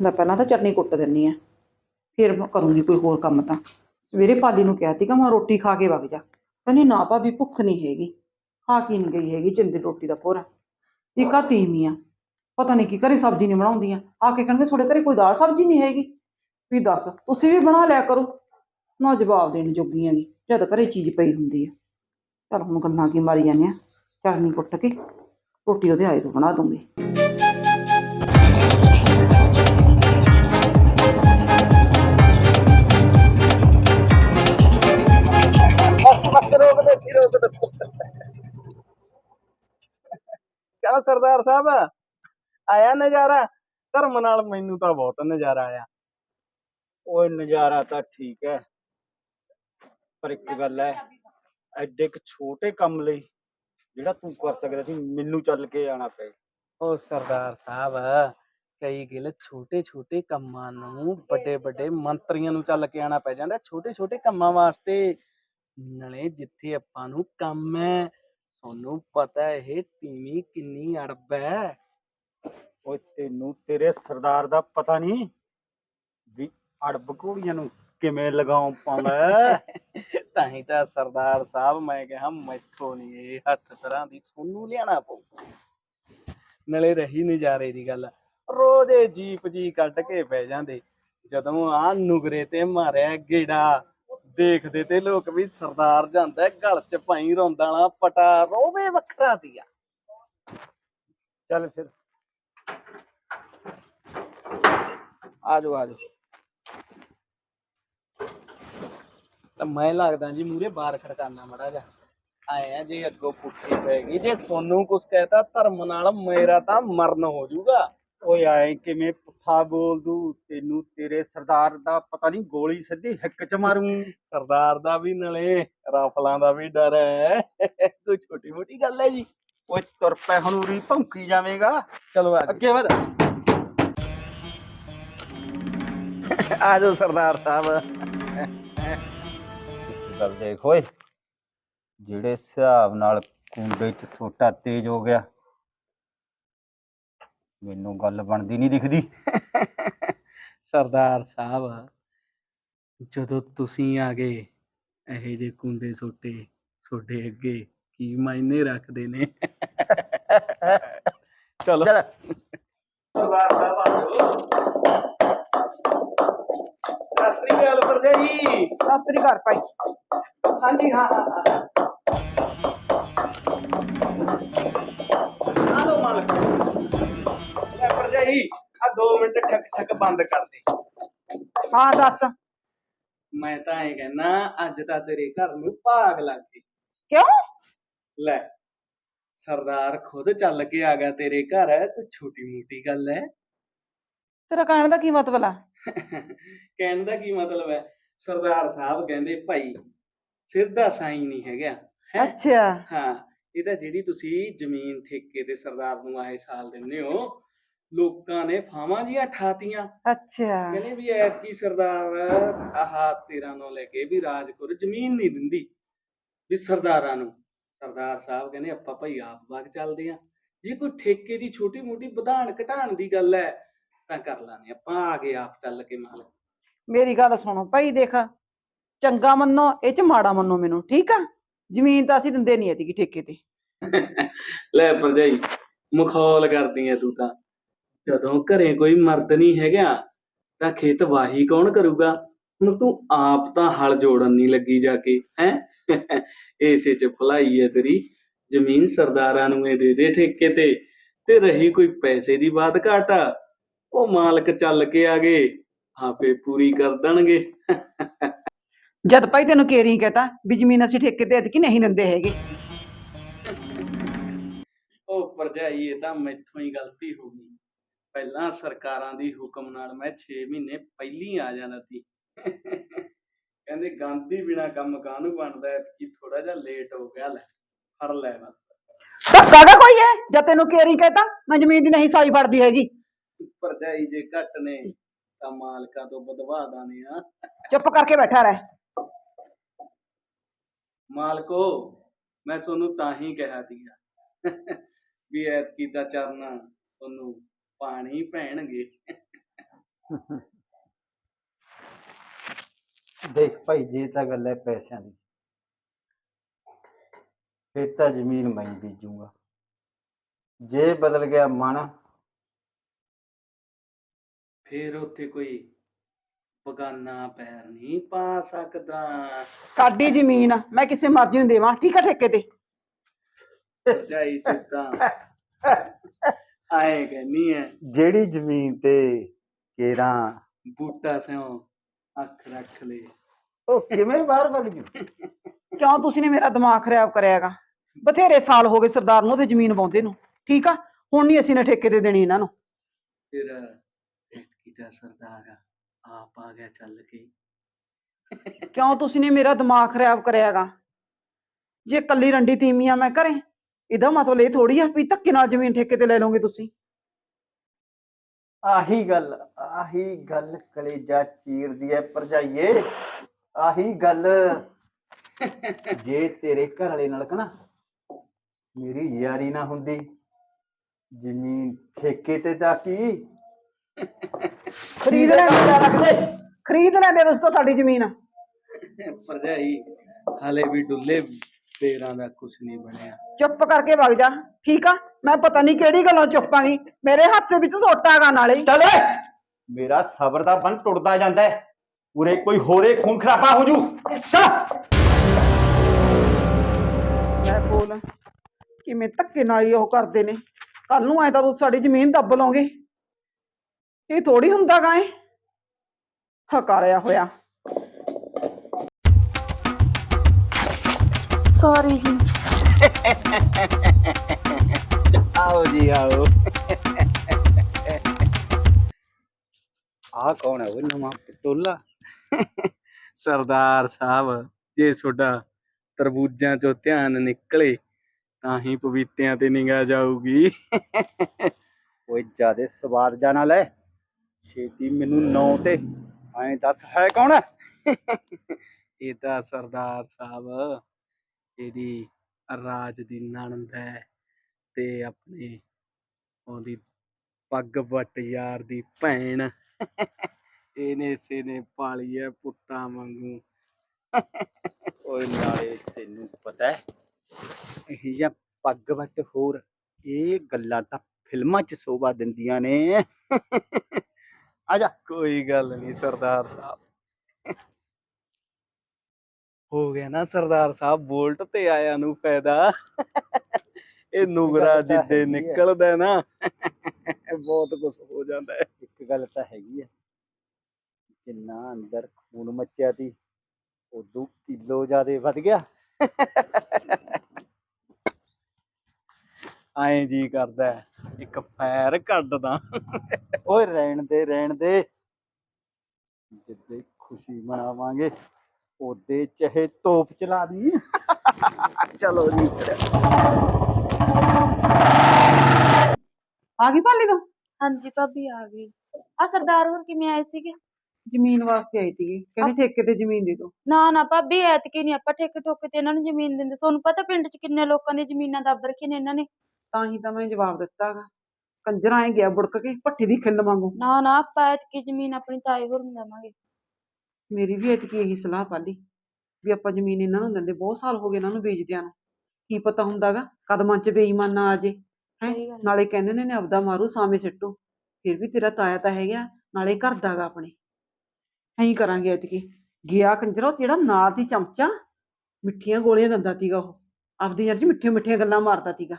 ਮੈਂ ਪਹਿਲਾਂ ਤਾਂ ਚਟਨੀ ਕੁੱਟ ਦਿੰਨੀ ਆ। ਫਿਰ ਮੈਂ ਕਰੂੰਗੀ ਕੋਈ ਹੋਰ ਕੰਮ ਤਾਂ। ਸਵੇਰੇ ਪਾਲੀ ਨੂੰ ਕਿਹਾ ਸੀਗਾ ਮੈਂ ਰੋਟੀ ਖਾ ਕੇ ਵਗ ਜਾ। ਕਹਿੰਦੀ ਨਾ ਭਾਬੀ, ਭੁੱਖ ਨਹੀਂ ਹੈਗੀ। ਆ ਕੇ ਨਹੀਂ ਗਈ ਹੈਗੀ, ਜਿੰਦੀ ਰੋਟੀ ਦਾ ਭੋਰਾ। ਇੱਕ ਆ। ਤੀਵੀਂ ਪਤਾ ਨਹੀਂ ਕੀ ਘਰੇ ਸਬਜ਼ੀ ਨਹੀਂ ਬਣਾਉਂਦੀਆਂ। ਆ ਕੇ ਕਹਿਣਗੇ ਤੁਹਾਡੇ ਘਰੇ ਕੋਈ ਦਾਲ ਸਬਜ਼ੀ ਨਹੀਂ ਹੈਗੀ? ਵੀ ਦੱਸ, ਤੁਸੀਂ ਵੀ ਬਣਾ ਲਿਆ ਕਰੋ। ਨਾ ਜਵਾਬ ਦੇਣ ਜੋਗੀਆਂ ਦੀ ਜਦ ਘਰੇ ਚੀਜ਼ ਪਈ ਹੁੰਦੀ ਆ। ਚਲ ਹੁਣ ਗੱਲਾਂ ਕੀ ਮਾਰੀ ਜਾਂਦੇ ਆ। ਚਟਨੀ ਕੁੱਟ ਕੇ। ਰੋਟੀ ਉਹਦੇ ਆਏ ਤੋਂ ਬਣਾ ਦੂੰਗੀ। ਕਿਉਂ ਸਰਦਾਰ ਸਾਹਿਬ, ਆਇਆ ਨਜ਼ਾਰਾ? ਧਰਮ ਨਾਲ ਮੈਨੂੰ ਤਾਂ ਬਹੁਤ ਨਜ਼ਾਰਾ ਆਇਆ। ਓਏ, ਨਜ਼ਾਰਾ ਤਾਂ ਠੀਕ ਹੈ, ਪਰ ਇੱਕ ਗੱਲ ਹੈ, ਐਡੇ ਕੁ ਛੋਟੇ ਕੰਮ ਲਈ ਜਿਹੜਾ ਤੂੰ ਕਰ ਸਕਦਾ ਸੀ, ਮੈਨੂੰ ਚੱਲ ਕੇ ਆਣਾ ਪਏ। ਉਹ ਸਰਦਾਰ ਸਾਹਿਬ, ਕਈ ਗਿਲ ਛੋਟੇ ਛੋਟੇ ਕੰਮਾਂ ਨੂੰ, ਵੱਡੇ ਵੱਡੇ ਮੰਤਰੀਆਂ ਨੂੰ ਚੱਲ ਕੇ ਆਣਾ ਪੈ ਜਾਂਦਾ। ਛੋਟੇ ਛੋਟੇ ਕੰਮਾਂ ਵਾਸਤੇ, ਨਾਲੇ ਜਿੱਥੇ ਆਪਾਂ ਨੂੰ ਕੰਮ ਹੈ ਤੁਹਾਨੂੰ ਪਤਾ ਇਹ ਤੀਵੀਂ ਕਿੰਨੀ ਅੜਬ ਹੈ? ਓਏ ਤੈਨੂੰ ਤੇਰੇ ਸਰਦਾਰ ਦਾ ਪਤਾ ਨਹੀਂ ਵੀ ਅੜਬ ਘੋੜੀਆਂ ਨੂੰ ਕਿਵੇਂ ਲਗਾਉਂ ਪਾਉਂਦਾ ਹੈ। ਤਾਂ ਹੀ ਤਾਂ ਸਰਦਾਰ ਸਾਹਿਬ ਮੈਂ ਕਿਹਾ ਮੈਥੋਂ ਨਹੀਂ, ਇਹ ਹੱਥ ਤਰ੍ਹਾਂ ਦੀ ਸੋਨੂੰ ਲਿਆਣਾ ਪਊ। ਨਲੇ ਰਹੀ ਨਜ਼ਾਰੇ ਦੀ ਗੱਲ, ਰੋਜ਼ ਇਹ ਜੀਪ ਜੀ ਕੱਢ ਕੇ ਬਹਿ ਜਾਂਦੇ, ਜਦੋਂ ਆ ਨੁਗਰੇ ਤੇ ਮਾਰਿਆ ਗੇੜਾ। ਦੇਖਦੇ ਤੇ ਲੋਕ ਵੀ ਸਰਦਾਰ ਜਾਂਦਾ ਹੈ, ਗਲ ਚ ਭਾਈ ਰੋਂਦਾ ਵਾਲਾ ਪਟਾ ਰੋਵੇ ਵੱਖਰਾ ਦੀਆ ਚੱਲ ਫਿਰ। ਆਜੋ ਆਜੋ। ਤਾਂ ਮੈਂ ਲੱਗਦਾ ਜੀ ਮੂਰੇ ਬਾਹਰ ਖੜਕਾਨਾ ਮੜਾ ਜਾ ਆਏ ਆ ਜੇ ਅੱਗੋਂ ਪੁੱਠੀ ਪੈ ਗਈ। ਜੇ ਸੋਨੂੰ ਕੁਛ ਕਹਿਤਾ ਧਰਮ ਨਾਲ ਮੇਰਾ ਤਾਂ ਮਰਨ ਹੋ ਜਾਊਗਾ। ਓਏ ਆਏ ਕਿਵੇਂ ਪੁੱਠਾ ਬੋਲ ਦੂ? ਤੈਨੂੰ ਤੇਰੇ ਸਰਦਾਰ ਦਾ ਪਤਾ ਨਹੀਂ ਗੋਲੀ ਸਿੱਧੀ ਹਿੱਕ ਚ ਮਾਰੂ। ਸਰਦਾਰ ਦਾ ਵੀ ਨਲੇ ਰਾਫਲਾਂ ਦਾ ਵੀ ਡਰ ਹੈ ਕੋਈ ਛੋਟੀ ਮੋਟੀ ਗੱਲ ਹੈ ਜੀ? ਓਏ ਤੁਰ ਪੈ ਹਨੂਰੀ ਭੌਂਕੀ ਜਾਵੇਂਗਾ। ਚਲੋ ਆ ਅੱਗੇ ਵਧ। ਆ ਜਾਓ ਸਰਦਾਰ ਸਾਹਿਬ। ਗੱਲ ਦੇਖ ਓਏ ਜਿਹੜੇ ਹਿਸਾਬ ਨਾਲ ਕੁੰਡੇ ਚ ਸੋਟਾ ਤੇਜ਼ ਹੋ ਗਿਆ। ਮੈਨੂੰ ਗੱਲ ਬਣਦੀ ਨਹੀਂ ਦਿਖਦੀ। ਸਰਦਾਰ ਸਾਹਿਬ ਜਦੋਂ ਤੁਸੀਂ ਆ ਗਏ ਇਹੋ ਜਿਹੇ ਕੁੰਡੇ ਸੋਟੇ ਤੁਹਾਡੇ ਅੱਗੇ ਕੀ ਮਾਇਨੇ ਰੱਖਦੇ ਨੇ? ਚਲੋ। ਸਰਦਾਰ ਸਾਹਿਬ ਆ ਜਾਓ। ਸਤਿ ਸ੍ਰੀ ਅਕਾਲ ਭਰਜਾਈ ਸਤਿ ਸ੍ਰੀ ਅਕਾਲ ਭਾਈ। ਹਾਂਜੀ ਹਾਂ ਹਾਂ ਹਾਂ। ਆ 2 ਮਿੰਟ ਠੱਕ ਠੱਕ ਬੰਦ ਕਰ ਦੇ। ਹਾਂ ਦੱਸ। ਮੈਂ ਤਾਂ ਐ ਕਹਿਣਾ ਅੱਜ ਤਾਂ ਤੇਰੇ ਘਰ ਨੂੰ ਭਾਗ ਲੱਗ ਗਈ। ਕਿਉਂ? ਲੈ ਸਰਦਾਰ ਖੁਦ ਚੱਲ ਕੇ ਆ ਗਿਆ ਤੇਰੇ ਘਰ ਕੋਈ ਛੋਟੀ ਮੋਟੀ ਗੱਲ ਹੈ ਤੇਰਾ ਕਹਿਣ ਦਾ ਕੀ ਮਤਲਬ ਆ? ਕਹਿਣ ਦਾ ਕੀ ਮਤਲਬ ਹੈ ਸਰਦਾਰ ਸਾਹਿਬ ਕਹਿੰਦੇ ਭਾਈ ਸਿਰ ਦਾ ਸਾਈ ਨਹੀਂ ਹੈਗਾ ਹੈਂ? ਅੱਛਾ। ਹਾਂ ਇਹ ਤਾਂ ਜਿਹੜੀ ਤੁਸੀਂ ਜ਼ਮੀਨ ਠੇਕੇ ਤੇ ਸਰਦਾਰ ਨੂੰ ਆਏ ਸਾਲ ਦਿੰਦੇ ਹੋ ਲੋਕਾਂ ਨੇ ਫਾਵਾਂ ਜੀਆਂ ਠਾਤੀਆਂ। ਅੱਛਾ। ਕਹਿੰਦੇ ਵੀ ਐਤਕੀ ਸਰਦਾਰ ਆਹ 13 ਨੂੰ ਲੈ ਕੇ ਵੀ ਰਾਜਪੁਰ ਜ਼ਮੀਨ ਨਹੀਂ ਦਿੰਦੀ ਵੀ ਸਰਦਾਰਾਂ ਨੂੰ। ਸਰਦਾਰ ਸਾਹਿਬ ਕਹਿੰਦੇ ਆਪਾਂ ਭਾਈ ਆਪ ਵਗ ਚੱਲਦੇ ਆ। ਜੇ ਕੋਈ ਠੇਕੇ ਦੀ ਛੋਟੀ ਮੋਟੀ ਵਧਾਣ ਘਟਾਣ ਦੀ ਗੱਲ ਹੈ ਤਾਂ ਕਰ ਲਾਂਗੇ। ਆਪਾਂ ਆ ਗਏ ਆਪ ਚੱਲ ਕੇ ਮਾਲ। ਮੇਰੀ ਗੱਲ ਸੁਣੋ ਭਾਈ ਦੇਖ ਚੰਗਾ ਮੰਨੋ ਇਹ ਚ ਮਾੜਾ ਮੰਨੋ ਮੈਨੂੰ ਠੀਕ ਆ? ਜ਼ਮੀਨ ਤਾਂ ਅਸੀਂ ਦਿੰਦੇ ਨਹੀਂ ਇਹਦੀ ਠੇਕੇ ਤੇ। ਲੈ ਭਰਜਾਈ ਮਖੌਲ ਕਰਦੀ ਐ ਤੂੰ ਤਾਂ। ਜਦੋਂ ਘਰੇ ਕੋਈ ਮਰਦ ਨਹੀਂ ਹੈਗਾ ਤਾਂ ਖੇਤ ਵਾਹੀ ਕੌਣ ਕਰੂਗਾ? ਹੁਣ ਤੂੰ ਆਪ ਤਾਂ ਹਲ ਜੋੜਨ ਨਹੀਂ ਲੱਗੀ ਜਾ ਕੇ ਹੈ? ਏਸੇ ਚ ਭਲਾਈ ਐ ਤੇਰੀ। ਜ਼ਮੀਨ ਸਰਦਾਰਾਂ ਨੂੰ ਇਹ ਦੇ ਦੇ ਠੇਕੇ ਤੇ ਤੇ ਰਹੀ ਕੋਈ ਪੈਸੇ ਦੀ ਬਾਤ ਘਾਟਾ। ਉਹ ਮਾਲਕ ਚੱਲ ਕੇ ਆ ਗਏ ਆਪੇ ਪੂਰੀ ਕਰ ਦੇਣਗੇ। ਜਦ ਭਾਈ ਤੈਨੂੰ ਕੇਰੀ ਕਹਤਾ ਵੀ ਜ਼ਮੀਨ ਅਸੀਂ ਠੇਕੇ ਤੇ ਐਤਕੀ ਨਹੀਂ ਦਿੰਦੇ ਹੈਗੇ। ਉਹ ਭਰਜਾਈ ਇਹ ਤਾਂ ਮੈਥੋਂ ਹੀ ਗਲਤੀ ਹੋ ਗਈ। ਪਹਿਲਾਂ ਸਰਕਾਰਾਂ ਦੀ ਹੁਕਮ ਨਾਲ ਮੈਂ 6 ਮਹੀਨੇ ਪਹਿਲੀ ਆ ਜਾਣਾ ਸੀ। ਕਹਿੰਦੇ ਗਾਂਧੀ ਬਿਨਾ ਕੰਮ ਕਾਹਨੂੰ ਬਣਦਾ ਹੈ ਕਿ ਥੋੜਾ ਜਿਹਾ ਲੇਟ ਹੋ ਗਿਆ ਲੈ ਫੜ ਲੈ ਬਸ। ਧੱਕਾ ਗਾ ਕੋਈ ਹੈ? ਜਦ ਤੈਨੂੰ ਕੇਰੀ ਕਹਤਾ ਮੈਂ ਜ਼ਮੀਨ ਦੀ ਨਹੀਂ ਸਾਈ ਫੜਦੀ ਹੈਗੀ। ਭਰਜਾਈ ਜੇ ਘੱਟ ਨੇ ਤਾਂ ਮਾਲਕਾਂ ਤੋਂ ਵਧਵਾ ਦਾਨੇ ਆ ਚੁੱਪ ਕਰਕੇ ਬੈਠਾ ਰਹਿ। ਮਾਲਕੋ ਮੈਂ ਤੁਹਾਨੂੰ ਤਾਂ ਹੀ ਕਿਹਾ ਸੀਗਾ ਵੀ ਐਤਕੀ ਦਾ ਚਰਨਾ ਤੁਹਾਨੂੰ ਪਾਣੀ ਪੈਣਗੇ। ਦੇਖ ਭਾਈ ਜੇ ਤਾਂ ਗੱਲ ਹੈ ਪੈਸਿਆਂ ਦੀ। ਫਿਰ ਤਾਂ ਜ਼ਮੀਨ ਮੈਂ ਬੀਜੂੰਗਾ। ਜੇ ਬਦਲ ਗਿਆ ਮਨ ਫੇਰ ਉੱਥੇ ਕੋਈ ਬਗਾਨਾ ਪੈਰ ਨਹੀਂ ਪਾ ਸਕਦਾ। ਸਾਡੀ ਜ਼ਮੀਨ ਆ, ਮੈਂ ਕਿਸੇ ਮਰਜ਼ੀ ਨੂੰ ਦੇਵਾਂ। ਠੀਕ ਆ ਠੇਕੇ ਤੇ? ਭਰਜਾਈ ਤੂੰ ਤਾਂ ਆਏ ਕਹਿੰਨੀ ਐ ਜਿਹੜੀ ਜ਼ਮੀਨ ਤੇ ਕੇਰਾਂ ਬੂਟਾ ਸਿਓ ਅੱਖ ਰੱਖ ਲੈ। ਉਹ ਕਿਵੇਂ ਬਾਹਰ ਵਗ ਜੂ? ਕਿਉਂ ਤੁਸੀਂ ਨੇ ਮੇਰਾ ਦਿਮਾਗ ਖਰਾਬ ਕਰਿਆਗਾ? ਬਥੇਰੇ ਸਾਲ ਹੋ ਗਏ ਸਰਦਾਰ ਨੂੰ ਉੱਥੇ ਜ਼ਮੀਨ ਪਾਉਂਦੇ ਨੂੰ। ਠੀਕ ਆ? ਹੁਣ ਨਹੀਂ ਅਸੀਂ ਨੇ ਠੇਕੇ ਤੇ ਦੇਣੀ ਇਹਨਾਂ ਨੂੰ। ਫਿਰ ਐਤਕੀ ਦਾ ਸਰਦਾਰ ਆਪ ਆ ਗਿਆ ਚੱਲ ਕੇ। ਕਿਉਂ ਤੁਸੀਂ ਨੇ ਮੇਰਾ ਦਿਮਾਗ ਖਰਾਬ ਕਰਿਆਗਾ? ਜੇ ਕੱਲੀ ਰੰਡੀ ਤੀਮੀਆਂ ਮੈਂ ਘਰੇ। ਇਹਦਾ ਮਤਲਬ ਇਹ ਥੋੜੀ ਆ ਵੀ ਧੱਕੇ ਨਾਲ ਜ਼ਮੀਨ ਠੇਕੇ ਤੇ ਲੈ ਲਓਗੇ ਤੁਸੀਂ। ਆਹੀ ਗੱਲ ਆਹੀ ਗੱਲ ਕਲੇਜਾ ਚੀਰਦੀ ਐ ਭਰਜਾਈਏ। ਆਹੀ ਗੱਲ ਜੇ ਤੇਰੇ ਘਰ ਵਾਲੇ ਨਾਲ ਕਹਣਾ ਮੇਰੀ ਯਾਰੀ ਨਾ ਹੁੰਦੀ ਜ਼ਮੀਨ ਠੇਕੇ ਤੇ ਦਾ ਕੀ? ਖਰੀਦ ਲੈਂਦੇ ਰੱਖਦੇ ਖਰੀਦ ਲੈਂਦੇ। ਦੋਸਤੋ ਸਾਡੀ ਜ਼ਮੀਨ। ਭਰਜਾਈ ਹਾਲੇ ਵੀ ਡੁੱਲੇ। ਪੇਰਾਂ ਦਾ ਕੁਛ ਨਹੀਂ ਬਣਿਆ। ਚੁੱਪ ਕਰਕੇ ਵਗ ਜਾ ਠੀਕ ਆ? ਮੈਂ ਪਤਾ ਨਹੀਂ ਕਿਹੜੀ ਗੱਲੋਂ ਚੁੱਪਾਂਗੀ ਮੇਰੇ ਹੱਥ ਦੇ ਵਿੱਚ ਸੋਟਾਗਾ ਨਾਲੇ। ਚੱਲ ਓਏ ਮੇਰਾ ਸਬਰ ਦਾ ਬੰਨ ਟੁੱਟਦਾ ਜਾਂਦਾ ਹੈ। ਉਰੇ ਕੋਈ ਹੋਰੇ ਖੂਨ ਖਰਾਬਾ ਹੋ ਜੂ। ਚੱਲ। ਮੈਂ ਬੋਲ ਕਿਵੇਂ ਧੱਕੇ ਨਾਲ ਹੀ ਉਹ ਕਰਦੇ ਨੇ। ਕੱਲ ਨੂੰ ਐ ਤਾਂ ਤੁਸੀਂ ਸਾਡੀ ਜ਼ਮੀਨ ਦੱਬ ਲਓਗੇ। ਇਹ ਥੋੜੀ ਹੁੰਦਾ ਗਾ ਇਹ। ਹਕਾਰਿਆ ਹੋਇਆ। ਸੌਰੀ ਜੀ। ਆਓ ਜੀ, ਆਓ। ਆ ਕੌਣ ਹੈ ਉਹ ਨਵਾਂ ਪਟੋਲਾ ਸਰਦਾਰ ਸਾਹਿਬ, ਜੇ ਤੁਹਾਡਾ ਤਰਬੂਜਾਂ ਚੋਂ ਧਿਆਨ ਨਿਕਲੇ, ਤਾਂ ਹੀ ਪਪੀਤਿਆਂ ਤੇ ਨਿਗਾਹ ਜਾਊਗੀ। ਓਏ ਜਿਆਦੇ ਸਵਾਦ ਜਾਣਾ ਲੈ ਛੇਤੀ ਮੈਨੂੰ ਨੌ ਤੇ ਐਂ ਦੱਸ, ਹੈ ਕੌਣ ਇਹ ਤਾਂ ਸਰਦਾਰ ਸਾਹਿਬ। ਇਹਦੀ ਰਾਜ ਦੀ ਨਣਦ ਹੈ ਤੇ ਆਪਣੇ ਉਹਦੀ ਪੱਗ ਵੱਟ ਯਾਰ ਦੀ ਭੈਣ। ਇਹਨੇ ਸੇ ਨੇ ਪਾਲੀ ਹੈ ਪੁੱਤਾਂ ਵਾਂਗੂ। ਓਏ ਨਾਲੇ ਤੈਨੂੰ ਪਤਾ ਹੈ ਇਹ ਜਾਂ ਪੱਗ ਵੱਟ ਹੋਰ ਇਹ ਗੱਲਾਂ ਤਾਂ ਫਿਲਮਾਂ 'ਚ ਸ਼ੋਭਾ ਦਿੰਦੀਆਂ ਨੇ। ਆ ਜਾ। ਕੋਈ ਗੱਲ ਨਹੀਂ ਸਰਦਾਰ ਸਾਹਿਬ। ਹੋ ਗਿਆ ਨਾ ਸਰਦਾਰ ਸਾਹਿਬ ਬੋਲਟ ਤੇ ਆਇਆ ਨੂੰ ਫਾਇਦਾ। ਇਹ ਨੁਗਰਾ ਜਿੱਦੇ। ਨਿਕਲਦਾ ਨਾ। ਬਹੁਤ ਕੁਝ ਹੋ ਜਾਂਦਾ ਹੈ। ਇੱਕ ਗੱਲ ਤਾਂ ਹੈਗੀ ਹੈ ਜਿੰਨਾ ਅੰਦਰ ਖੂਨ ਮੱਚਿਆ ਤੀ ਉਦੋਂ ਕਿਲੋ ਜ਼ਿਆਦੇ ਵੱਧ ਗਿਆ। ਐਂ ਜੀ ਕਰਦਾ ਇੱਕ ਫੈਰ ਕੱਢਦਾ। ਓਏ ਰਹਿਣ ਦੇ ਰਹਿਣ ਦੇ। ਜਿੱਦੇ ਖੁਸ਼ੀ ਮਨਾਵਾਂਗੇ। ਉਹਦੇ ਚਾਹੇ ਤੋਪ ਚਲਾ ਦੀ ਚਲੋ ਜੀ। ਆ ਗਈ ਭਾਲੀ ਤੋਂ? ਹਾਂਜੀ ਭਾਬੀ ਆ ਗਈ। ਆ ਸਰਦਾਰ ਹੋਰ ਕਿਵੇਂ ਆਏ ਸੀਗੇ? ਜ਼ਮੀਨ ਵਾਸਤੇ ਆਈ ਸੀਗੀ। ਕਹਿੰਦੀ ਠੇਕੇ ਤੇ ਜ਼ਮੀਨ ਦੇ ਦਿਓ। ਨਾ ਨਾ ਭਾਬੀ ਐਤਕੀ ਨਹੀਂ ਆਪਾਂ ਠੇਕੇ ਠੋਕੇ ਤੇ ਇਹਨਾਂ ਨੂੰ ਜ਼ਮੀਨ ਦਿੰਦੇ। ਤੁਹਾਨੂੰ ਪਤਾ ਪਿੰਡ 'ਚ ਕਿੰਨੇ ਲੋਕਾਂ ਦੀ ਜ਼ਮੀਨਾਂ ਦੱਬ ਰੱਖੀਆਂ ਨੇ ਇਹਨਾਂ ਨੇ? ਤਾਂ ਹੀ ਤਾਂ ਮੈਂ ਜਵਾਬ ਦਿੱਤਾਗਾ ਕੰਜਰਾਂ ਐ ਗਿਆ ਬੁੜਕ ਕੇ ਭੱਠੀ ਦੀ ਖਿੱਲ ਵਾਂਗੂ। ਨਾ ਨਾ ਆਪਾਂ ਐਤਕੀ ਜ਼ਮੀਨ ਆਪਣੀ ਤਾਏ ਹੋਰ ਨੂੰ ਦੇਵਾਂਗੇ। ਮੇਰੀ ਵੀ ਐਤਕੀ ਇਹੀ ਸਲਾਹ ਪਾਲੀ ਵੀ ਆਪਾਂ ਜ਼ਮੀਨ ਇਹਨਾਂ ਨੂੰ ਦਿੰਦੇ ਬਹੁਤ ਸਾਲ ਹੋ ਗਏ ਇਹਨਾਂ ਨੂੰ ਵੇਚਦਿਆਂ ਨੂੰ। ਕੀ ਪਤਾ ਹੁੰਦਾਗਾ ਕਦਮਾਂ 'ਚ ਬੇਈਮਾਨ ਨਾ ਆ ਜੇ ਹੈਂ? ਸਹੀ ਗੱਲ ਨਾਲੇ ਕਹਿੰਦੇ ਨੇ ਆਪਦਾ ਮਾਰੂ ਸਾਵੇਂ ਸਿੱਟੂ। ਫਿਰ ਵੀ ਤੇਰਾ ਤਾਇਆ ਤਾਂ ਹੈਗਾ ਨਾਲੇ ਘਰ ਦਾਗਾ ਆਪਣੇ। ਐਂ ਕਰਾਂਗੇ ਐਤਕੀ ਗਿਆ ਕੰਜਰਾ ਜਿਹੜਾ ਨਾਲ ਦੀ ਚਮਚਾ ਮਿੱਠੀਆਂ ਗੋਲੀਆਂ ਦਿੰਦਾ ਤੀਗਾ ਉਹ। ਆਪਦੀ ਯਾਰ ਜੀ ਮਿੱਠੀਆਂ ਮਿੱਠੀਆਂ ਗੱਲਾਂ ਮਾਰਦਾ ਤੀਗਾ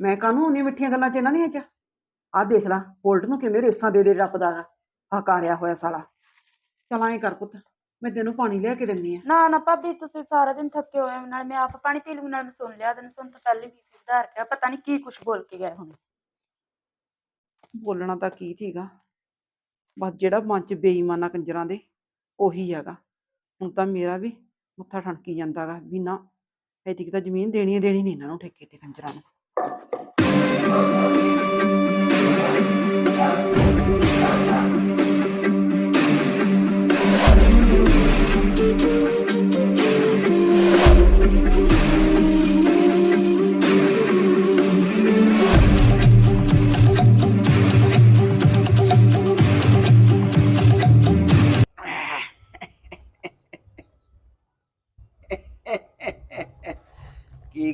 ਮੈਂ ਕਾਹਨੂੰ ਉਹਨੀਆਂ ਮਿੱਠੀਆਂ ਗੱਲਾਂ ਚ ਇਹਨਾਂ ਦੀਆਂ ਚ? ਆਹ ਦੇਖ ਲਾ ਬੋਲਟ ਨੂੰ ਕਿਵੇਂ ਰੇਸਾਂ ਦੇ ਦੇ ਰੱਪਦਾਗਾ ਹਕਾਰਿਆ ਹੋਇਆ ਸਾਲਾ। ਚਲਾਂ ਇਹ ਕਰ ਪੁੱਤ ਮੈਂ ਤੈਨੂੰ ਪਾਣੀ ਲਿਆ ਕੇ ਦਿੰਨੀ ਆ ਨਾ ਨਾ ਭਾਬੀ ਤੁਸੀਂ ਸਾਰਾ ਦਿਨ ਥੱਕੇ ਹੋਏ ਨਾਲ ਮੈਂ ਆਪ ਪਾਣੀ ਪੀ ਲੂੰ ਨਾਲ ਮੈਂ ਸੁਣ ਲਿਆ ਤੈਨੂੰ ਸੁਣ ਤੋਂ ਪਹਿਲੇ ਵੀ ਸੁਧਾਰ ਕੇ ਪਤਾ ਨਹੀਂ ਕੀ ਕੁਛ ਬੋਲ ਕੇ ਗਏ ਹੁਣ। ਬੋਲਣਾ ਤਾਂ ਕੀ ਠੀਕਾ ਬਸ ਜਿਹੜਾ ਮਨ ਚ ਬੇਈਮਾਨਾ ਕੰਜਰਾਂ ਦੇ ਉਹੀ ਹੈਗਾ। ਹੁਣ ਤਾਂ ਮੇਰਾ ਵੀ ਮੱਥਾ ਠਣਕੀ ਜਾਂਦਾਗਾ ਵੀ ਨਾ ਐਤਕੀ ਤਾਂ ਜ਼ਮੀਨ ਦੇਣੀ ਹੀ ਦੇਣੀ ਨਹੀਂ ਇਹਨਾਂ ਨੂੰ ਠੇਕੇ ਤੇ ਕੰਜਰਾਂ ਨੂੰ।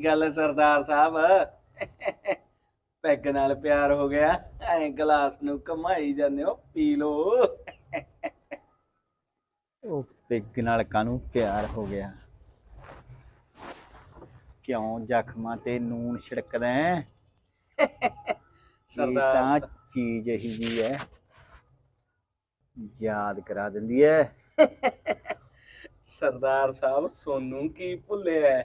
ਗੱਲ ਸਰਦਾਰ ਸਾਹਿਬ। ਪੈਗ ਨਾਲ ਪਿਆਰ ਹੋ ਗਿਆ। ਐ ਗਲਾਸ ਨੂੰ ਕਮਾਈ ਜਾਂਦੇ ਹੋ ਪੀ ਲੋ ਉਹ ਪਿੱਗ ਨਾਲ ਕਾਨੂੰ ਪਿਆਰ ਹੋ ਗਿਆ? ਕਿਉਂ ਜ਼ਖਮਾਂ ਤੇ ਨੂਨ ਛਿੜਕਦਾ ਸਰਦਾਰ ਤਾਂ। ਚੀਜ਼ ਇਹੀ ਜੀ ਹੈ ਯਾਦ ਕਰਾ ਦਿੰਦੀ ਹੈ ਸਰਦਾਰ ਸਾਹਿਬ ਸੋਨੂੰ ਕੀ ਭੁੱਲਿਆ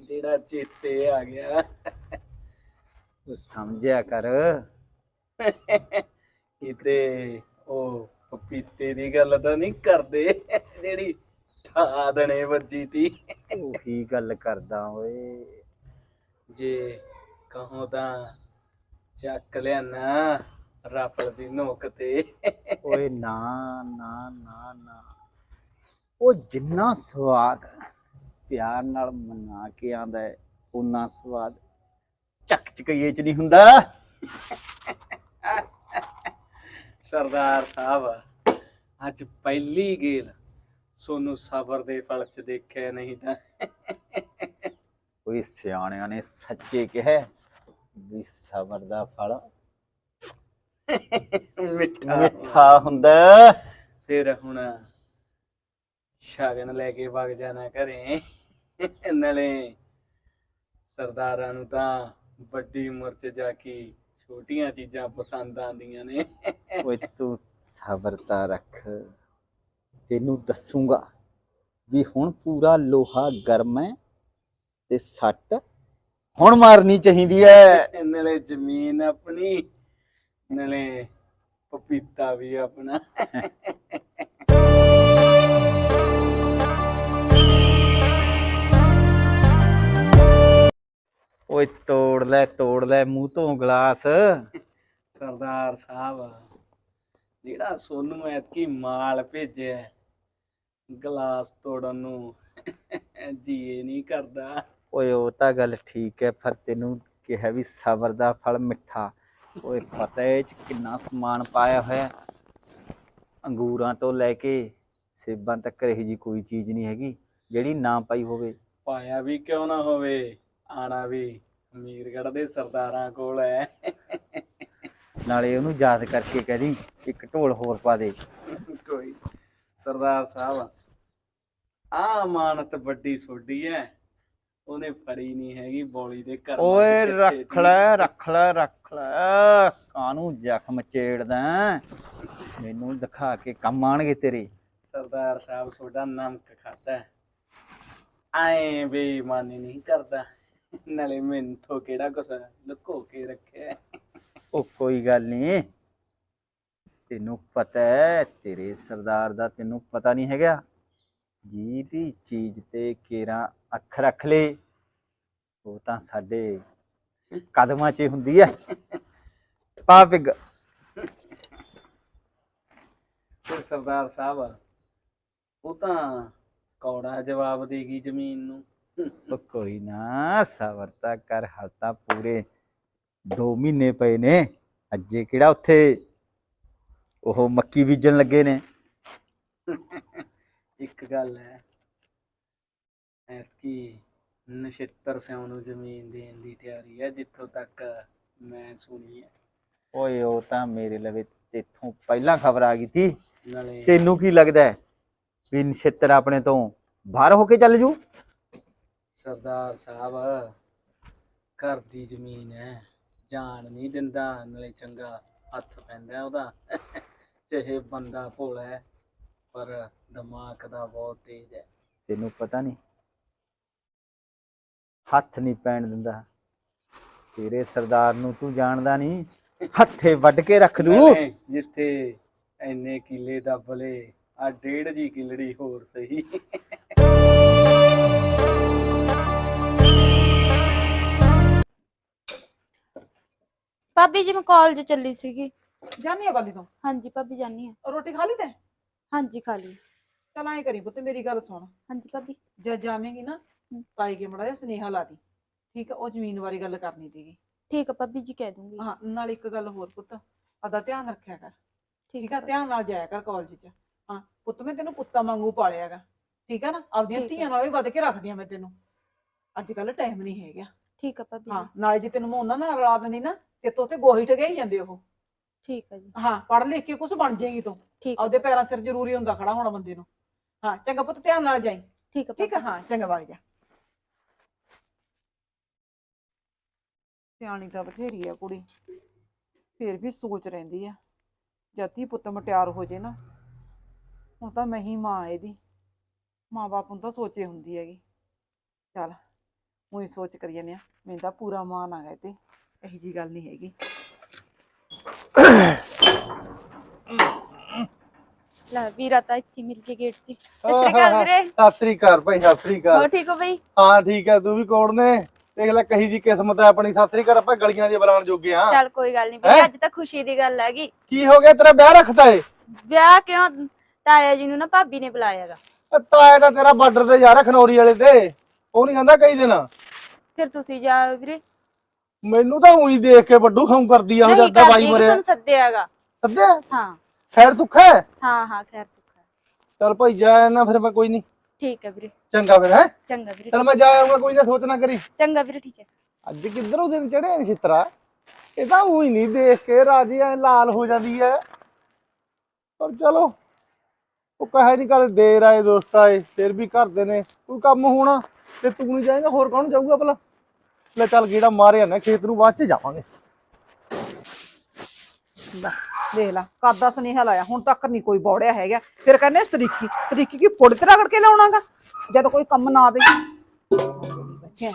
ਜਿਹੜਾ ਚੇਤੇ ਆ ਗਿਆ। ਉਹ ਸਮਝਿਆ ਕਰ। ਕਿਤੇ ਉਹ ਪਪੀਤੇ ਦੀ ਗੱਲ ਤਾਂ ਨਹੀਂ ਕਰਦੇ ਜਿਹੜੀ ਠਾ ਦਣੇ ਵੱਜੀ ਤੀ। ਉਹੀ ਗੱਲ ਕਰਦਾ ਓਏ। ਜੇ ਕਹੋ ਤਾਂ ਚੱਕ ਲਿਆਣਾ ਰਫਲ ਦੀ ਨੋਕ ਤੇ। ਓਏ ਨਾ ਨਾ ਨਾ ਨਾ। ਉਹ ਜਿੰਨਾ ਸਵਾਦ ਪਿਆਰ ਨਾਲ ਮਨਾ ਕੇ ਆਂਦਾ ਹੈ ਉਨਾ ਸਵਾਦ ਚੱਕ ਚਕਈਏ ਚ ਨਹੀਂ ਹੁੰਦਾ। ਸਰਦਾਰ ਸਾਹਿਬ ਅੱਜ ਪਹਿਲੀ ਗੇਲ ਸੋਨੂੰ ਸਬਰ ਦੇ ਫਲ ਚ ਦੇਖਿਆ ਨਹੀਂ ਤਾਂ। ਕੋਈ ਸਿਆਣਿਆਂ ਨੇ ਸੱਚੇ ਕਿਹਾ ਵੀ ਸਬਰ ਦਾ ਫਲ ਮਿੱਠਾ। ਮਿੱਠਾ ਹੁੰਦਾ। ਫਿਰ ਹੁਣ ਸ਼ਗਨ ਲੈ ਕੇ ਵਗ ਜਾਣਾ ਘਰੇ। ਨਾਲੇ ਸਰਦਾਰਾਂ ਨੂੰ ਤਾਂ ਵੱਡੀ ਉਮਰ ਚ ਜਾ ਕੇ ਛੋਟੀਆਂ ਚੀਜ਼ਾਂ ਪਸੰਦ ਆਉਂਦੀਆਂ ਨੇ। ਓਏ ਤੂੰ ਸਬਰ ਤਾਂ ਰੱਖ। ਤੈਨੂੰ ਦੱਸੂਗਾ ਵੀ ਹੁਣ ਪੂਰਾ ਲੋਹਾ ਗਰਮ ਹੈ ਤੇ ਸੱਟ ਹੁਣ ਮਾਰਨੀ ਚਾਹੀਦੀ ਹੈ ਨਾਲੇ ਜ਼ਮੀਨ ਆਪਣੀ ਨਾਲੇ ਪਪੀਤਾ ਵੀ ਆਪਣਾ। ਓਏ ਤੋੜ ਲੈ ਤੋੜ ਲੈ ਮੂੰਹ ਤੋਂ ਗਲਾਸ। ਸਰਦਾਰ ਸਾਹਿਬ ਜਿਹੜਾ ਸੋਨੂੰ ਐਤਕੀ ਮਾਲ ਭੇਜਿਆ ਗਲਾਸ ਤੋੜਨ ਨੂੰ ਜੀਏ ਨਹੀਂ ਕਰਦਾ। ਓਏ ਉਹ ਤਾਂ ਗੱਲ ਠੀਕ ਹੈ ਪਰ ਤੈਨੂੰ ਕਿਹਾ ਵੀ ਸਬਰ ਦਾ ਫਲ ਮਿੱਠਾ। ਓਏ ਪਤਾ ਹੈ ਚ ਕਿੰਨਾ ਸਮਾਨ ਪਾਇਆ ਹੋਇਆ। ਅੰਗੂਰਾਂ ਤੋਂ ਲੈ ਕੇ ਸੇਬਾਂ ਤੱਕ ਇਹੋ ਜੀ ਕੋਈ ਚੀਜ਼ ਨਹੀਂ ਹੈਗੀ ਜਿਹੜੀ ਨਾ ਪਾਈ ਹੋਵੇ। ਪਾਇਆ ਵੀ ਕਿਉਂ ਨਾ ਹੋਵੇ? ਆਣਾ ਵੀ ਅਮੀਰਗੜ੍ਹ ਦੇ ਸਰਦਾਰਾਂ ਕੋਲ ਹੈ ਨਾਲੇ ਉਹਨੂੰ ਯਾਦ ਕਰਕੇ ਕਹਦੀ ਇੱਕ ਢੋਲ ਹੋਰ ਪਾ ਦੇ। ਕੋਈ ਸਰਦਾਰ ਸਾਹਿਬ ਆ ਅਮਾਨਤ ਵੱਡੀ ਸੋਡੀ ਹੈ ਉਹਨੇ ਫੜੀ ਨਹੀਂ ਹੈਗੀ ਬੋਲੀ ਦੇ ਘਰ ਓਏ ਰੱਖ ਲੈ ਰੱਖ ਲੈ ਰੱਖ ਲੈ। ਕਾਨੂੰ ਜ਼ਖਮ ਚੇੜਦਾ ਮੈਨੂੰ ਦਿਖਾ ਕੇ ਕੰਮ ਆਣਗੇ ਤੇਰੇ। ਸਰਦਾਰ ਸਾਹਿਬ ਤੁਹਾਡਾ ਨਮਕ ਹੈ ਐ ਬੇਈਮਾਨੀ ਨਹੀਂ ਕਰਦਾ। ਨਾਲੇ ਮੈਂਥੋਂ ਕਿਹੜਾ ਕੁਛ ਲੁਕੋ ਕੇ ਰੱਖਿਆ। ਉਹ ਕੋਈ ਗੱਲ ਨਹੀਂ। ਤੈਨੂੰ ਪਤਾ ਹੈ ਤੇਰੇ ਸਰਦਾਰ ਦਾ ਤੈਨੂੰ ਪਤਾ ਨਹੀਂ ਹੈਗਾ। ਜਿਹਦੀ ਚੀਜ਼ ਤੇ ਕੇਰਾ ਅੱਖ ਰੱਖ ਲੇ ਉਹ ਤਾਂ ਸਾਡੇ ਕਦਮਾਂ 'ਚ ਹੀ ਹੁੰਦੀ ਹੈ। ਪਾ ਪਿੱਗ ਫਿਰ ਸਰਦਾਰ ਸਾਹਿਬ ਉਹ ਤਾਂ ਕੌੜਾ ਜਵਾਬ ਦੇਗੀ ਜ਼ਮੀਨ ਨੂੰ। ਉਹ ਕੋਈ ਨਾ ਸਬਰ ਤਾਂ ਕਰ ਹਾਲ ਤਾਂ ਪੂਰੇ 2 ਮਹੀਨੇ ਪਏ ਨੇ ਅੱਜੇ ਕਿਹੜਾ ਉੱਥੇ ਉਹ ਮੱਕੀ ਬੀਜਣ ਲੱਗੇ ਨੇ ਇੱਕ ਗੱਲ ਹੈ ਐਤਕੀ ਨਛੱਤਰ ਸਿਉ ਨੂੰ ਜ਼ਮੀਨ ਦੇਣ ਦੀ ਤਿਆਰੀ ਹੈ ਜਿੱਥੋਂ ਤੱਕ ਮੈਂ ਸੁਣੀ ਹੈ ਓਏ ਉਹ ਤਾਂ ਮੇਰੇ ਲਵੇ ਤੇਥੋਂ ਪਹਿਲਾਂ ਖਬਰ ਆ ਗਈ ਸੀ ਨਾਲੇ ਤੈਨੂੰ ਕੀ ਲੱਗਦਾ ਹੈ ਵੀ ਨਛਿੱਤਰ ਆਪਣੇ ਤੋਂ ਬਾਹਰ ਹੋ ਕੇ ਚੱਲ ਜੂ ਸਰਦਾਰ ਸਾਹਿਬ ਘਰ ਦੀ ਜ਼ਮੀਨ ਹੈ ਜਾਣ ਨਹੀਂ ਦਿੰਦਾ ਨਾਲੇ ਚੰਗਾ ਹੱਥ ਪੈਂਦਾ ਉਹਦਾ। ਚਾਹੇ ਬੰਦਾ ਭੋਲਾ ਹੈ ਪਰ ਦਿਮਾਗ ਦਾ ਬਹੁਤ ਤੇਜ਼ ਹੈ। ਤੈਨੂੰ ਪਤਾ ਨਹੀਂ ਹੱਥ ਨਹੀਂ ਪੈਣ ਦਿੰਦਾ। ਤੇਰੇ ਸਰਦਾਰ ਨੂੰ ਤੂੰ ਜਾਣਦਾ ਨਹੀਂ ਹੱਥੇ ਵੱਢ ਕੇ ਰੱਖ ਦੂ। ਜਿੱਥੇ ਐਨੇ ਕਿੱਲੇ ਦੱਬ ਲਏ ਆ ਡੇਢ ਜੀ ਕਿੱਲੜੀ ਹੋਰ ਸਹੀ। ਭਾਬੀ ਜੀ ਮੈਂ ਕਾਲਜ ਚੱਲੀ ਸੀਗੀ। ਜਾਨੀ ਆ ਬਾਲੀ ਤੋਂ? ਹਾਂਜੀ ਭਾਬੀ ਜਾਨੀ ਆ। ਰੋਟੀ ਖਾ ਲਈ ਤੈਂ? ਹਾਂਜੀ ਖਾ ਲਈ। ਚਲ ਐਂ ਕਰੀ ਪੁੱਤ ਮੇਰੀ ਗੱਲ ਸੁਣ। ਹਾਂਜੀ ਭਾਬੀ। ਜਦ ਜਾਵੇਂਗੀ ਨਾ ਪਾਈ ਕੇ ਮੜਾ ਸੁਨੇਹਾ ਲਾ ਦੀ। ਠੀਕ ਆ ਉਹ ਜ਼ਮੀਨ ਬਾਰੇ ਗੱਲ ਕਰਨੀ ਸੀਗੀ। ਠੀਕ ਆ ਭਾਬੀ ਜੀ ਕਹਿ ਦੂੰਗੀ। ਹਾਂ ਨਾਲ ਇੱਕ ਗੱਲ ਹੋਰ ਪੁੱਤ ਆਦਾ ਧਿਆਨ ਰੱਖਿਆ ਕਰ। ਠੀਕ ਆ ਧਿਆਨ ਨਾਲ ਜਾਇਆ ਕਰ ਕਾਲਜ 'ਚ। ਹਾਂ ਪੁੱਤ ਮੈਂ ਤੈਨੂੰ ਪੁੱਤਾਂ ਵਾਂਗੂ ਪਾਲਿਆਗਾ ਠੀਕ ਆ ਨਾ ਆਪਦੀਆਂ ਠੀਕ ਆ। ਧੀਆਂ ਨਾਲੋਂ ਵੀ ਵੱਧ ਕੇ ਰੱਖਦੀਆਂ ਮੈਂ ਤੈਨੂੰ। ਅੱਜ ਕੱਲ ਟਾਈਮ ਨਹੀਂ ਹੈਗਾ। ਠੀਕ ਆ ਭਾਬੀ ਹਾਂ ਜੀ। ਨਾਲੇ ਜੇ ਤੈਨੂੰ ਮੈਂ ਉਹਨਾਂ ਨਾਲ ਰਲਾ ਦਿੰਦੀ ਨਾ ਤੇ ਤੋ ਤੇ ਗੋਹੀ ਟਗਾਈ ਜਾਂਦੇ ਉਹ। ਠੀਕ ਆ ਜੀ। ਹਾਂ ਪੜ੍ਹ ਲਿਖ ਕੇ ਕੁਝ ਬਣ ਜਾਏਗੀ ਤੂੰ। ਠੀਕ ਆ। ਆਪਦੇ ਪੈਰਾਂ ਸਿਰ ਜ਼ਰੂਰੀ ਹੁੰਦਾ ਖੜਾ ਹੋਣਾ ਬੰਦੇ ਨੂੰ। ਹਾਂ ਚੰਗਾ ਪੁੱਤ ਧਿਆਨ ਨਾਲ ਜਾਈ। ਠੀਕ ਆ ਠੀਕ ਆ। ਹਾਂ ਚੰਗਾ ਵਗ ਜਾ। ਸਿਆਣੀ ਤਾਂ ਬਥੇਰੀ ਆ ਕੁੜੀ। ਫੇਰ ਵੀ ਸੋਚ ਰਹਿੰਦੀ ਆ। ਜਦ ਹੀ ਪੁੱਤ ਮਟਿਆਰ ਹੋ ਜੇ ਨਾ ਹੁਣ ਤਾਂ ਮੈਂ ਹੀ ਮਾਂ ਇਹਦੀ। ਮਾਂ ਬਾਪ ਨੂੰ ਤਾਂ ਸੋਚੇ ਹੁੰਦੀ ਹੈਗੀ। ਚੱਲ। ਉਹੀ ਸੋਚ ਕਰੀ ਜਾਂਦੇ ਆ। ਮੈਨੂੰ ਤਾਂ ਪੂਰਾ ਮਾਨ ਆ ਗਿਆ ਤੇ ਇਹੀ ਜੀ ਗੱਲ ਨਹੀਂ ਹੈਗੀ। ਲੈ ਵੀਰਾ ਤਾਂ ਇੱਥੇ ਮਿਲ ਕੇ ਗੇਟ 'ਚ। ਹੀ। ਸਤਿ ਸ਼੍ਰੀ ਅਕਾਲ ਵੀਰੇ। ਸਤਿ ਸ੍ਰੀ ਅਕਾਲ ਭਾਈ ਸਤਿ ਸ੍ਰੀ ਹੋਰ ਅਕਾਲ ਠੀਕ ਹੋ ਬਈ? ਹਾਂ ਠੀਕ ਹੈ ਤੂੰ ਵੀ ਕੌਣ ਨੇ? ਦੇਖ ਲੈ ਕਹੀ ਜੀ ਕਿਸਮਤ ਹੈ ਆਪਣੀ। ਸਤਿ ਸ੍ਰੀ ਅਕਾਲ ਆਪਾਂ ਗਲੀਆਂ 'ਚ ਬੁਲਾਉਣ ਜੋਗੇ ਹਾਂ। ਚੱਲ ਕੋਈ ਗੱਲ ਨਹੀਂ ਹੈਂ? ਵੀਰੇ ਅੱਜ ਤਾਂ ਖੁਸ਼ੀ ਦੀ ਗੱਲ ਹੈਗੀ। ਕੀ ਹੋ ਗਿਆ? ਤੇਰਾ ਵਿਆਹ ਰੱਖਤਾ ਏ? ਵਿਆਹ ਕਿਉਂ? ਤਾਇਆ ਜੀ ਨੂੰ ਨਾ ਭਾਬੀ ਨੇ ਬੁਲਾਇਆਗਾ ਤਾਇਆ ਤਾਂ ਤੇਰਾ ਬਾਰਡਰ ਤੇ ਜਾ ਖਨੌਰੀ ਵਾਲੇ ਤੇ। ਉਹ ਨਹੀਂ ਕਹਿੰਦਾ ਕਈ ਦਿਨ। ਫਿਰ ਤੁਸੀਂ ਜਾਓ ਵੀਰੇ। ਮੈਨੂੰ ਤਾਂ ਉਹੀ ਦੇਖ ਕੇ ਵੱਡੂ ਖਾਉ ਕਰਦੀ ਆ ਉਹ ਜੱਦਾ ਬਾਈ ਮਰਿਆ। ਤੁਹਾਨੂੰ ਸੱਦਿਆਗਾ। ਸੱਦਿਆ? ਹਾਂ। ਖੈਰ ਸੁੱਖਾ ਹੈ? ਹਾਂ ਹਾਂ ਖੈਰ ਸੁੱਖਾ ਚੱਲ ਭਾਈ ਜਾ ਨਾ ਫਿਰ ਮੈਂ ਕੋਈ ਨਹੀਂ। ਠੀਕ ਹੈ ਵੀਰੇ। ਚੰਗਾ ਫਿਰ ਹੈ? ਚੰਗਾ ਵੀਰੇ। ਚੱਲ ਮੈਂ ਜਾ ਆਉਂਗਾ ਕੋਈ ਨਾ ਸੋਚ ਨਾ ਕਰੀ। ਚੰਗਾ ਵੀਰੇ ਠੀਕ ਹੈ। ਅੱਜ ਕਿੱਧਰੋਂ ਦਿਨ ਚੜਿਆ ਨੀ ਛਿੱਤਰਾ? ਇਹ ਤਾਂ ਉਹੀ ਨਹੀਂ ਦੇਖ ਕੇ ਰਾਜੀ ਐ ਲਾਲ ਹੋ ਜਾਂਦੀ ਐ ਪਰ ਚਲੋ ਉਹ ਕਹੇ ਨਹੀਂ ਕਦੇ ਦੇਰ ਆਏ ਦੋਸਤ ਆਏ ਫਿਰ ਵੀ ਕਰਦੇ ਨੇ ਕੋਈ ਕੰਮ ਹੋਣਾ। ਤੇ ਤੂੰ ਨਹੀਂ ਜਾਏਗਾ ਹੋਰ ਕੌਣ ਜਾਊਗਾ ਭਲਾ? ਲੈ ਚੱਲ ਗੇੜਾ ਮਾਰਿਆ ਨਾ ਖੇਤ ਨੂੰ ਬਾਅਦ ਚ ਜਾਵਾਂਗੇ। ਲੈ, ਦੇਖ ਲਾ ਕਰਦਾ ਸੁਨੇਹਾ ਲਾਇਆ ਹੁਣ ਤੱਕ ਨਹੀਂ ਕੋਈ ਬੌੜਿਆ ਹੈਗਾ। ਫਿਰ ਕਹਿੰਦੇ ਸਰੀਕੀ ਸਰੀਕੀ ਕੀ ਫੁੱਟ ਤੇ ਰਗੜ ਕੇ ਲਾਉਣਾਗਾ? ਜਦ ਕੋਈ ਕੰਮ ਨਾ ਆਵੇ। ਬੈਠੇ ਆ।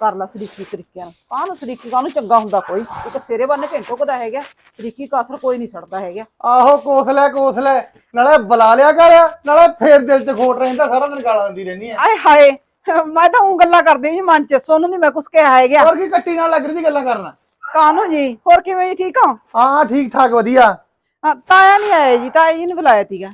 ਕਰ ਲਾ ਸਰੀਕੀ ਤਰੀਕਿਆਂ ਨੂੰ ਕਾਹਨੂੰ ਸਰੀਕੀ ਕਾਹਨੂੰ ਚੰਗਾ ਹੁੰਦਾ ਕੋਈ? ਇੱਕ ਸਿਰੇ ਬੰਨ ਘੰਟੋ ਕਦਾ ਹੈਗਾ। ਸਰੀਕੀ ਕਾਸਰ ਕੋਈ ਨਹੀਂ ਛੱਡਦਾ ਹੈਗਾ। ਆਹੋ ਕੋਸ ਲੈ ਕੋਸ ਲੈ ਨਾਲੇ ਬੁਲਾ ਲਿਆ ਕਰ ਨਾਲੇ ਫੇਰ ਦਿਲ ਚ ਖੋਟ ਰਹਿੰਦਾ ਸਾਰਾ ਦਿਨ ਗਾਲਾਂ ਦਿੰਦੀ ਰਹਿੰਦੀ ਐ ਆਏ ਹਾਏ ਮੈਂ ਤਾਂ ਉਹ ਗੱਲਾਂ ਕਰਦੀ ਜੀ ਮਨ ਚ ਸੋਨੂੰ ਨਹੀਂ ਮੈਂ ਕੁਛ ਕਿਹਾ ਹੈਗਾ। ਹੋਰ ਕੀ ਕੱਟੀ ਨਾਲ ਲੱਗ ਰਹੀ ਗੱਲਾਂ ਕਰਨਾ? ਕਾਹਨੂੰ ਜੀ ਹੋਰ ਕਿਵੇਂ ਜੀ ਠੀਕ ਹੋ? ਹਾਂ ਠੀਕ ਠਾਕ ਵਧੀਆ। ਹਾਂ, ਤਾਇਆ ਨਹੀਂ ਆਇਆ ਜੀ ਤਾਇਆ ਜੀ ਨੇ ਬੁਲਾਇਆ ਸੀਗਾ।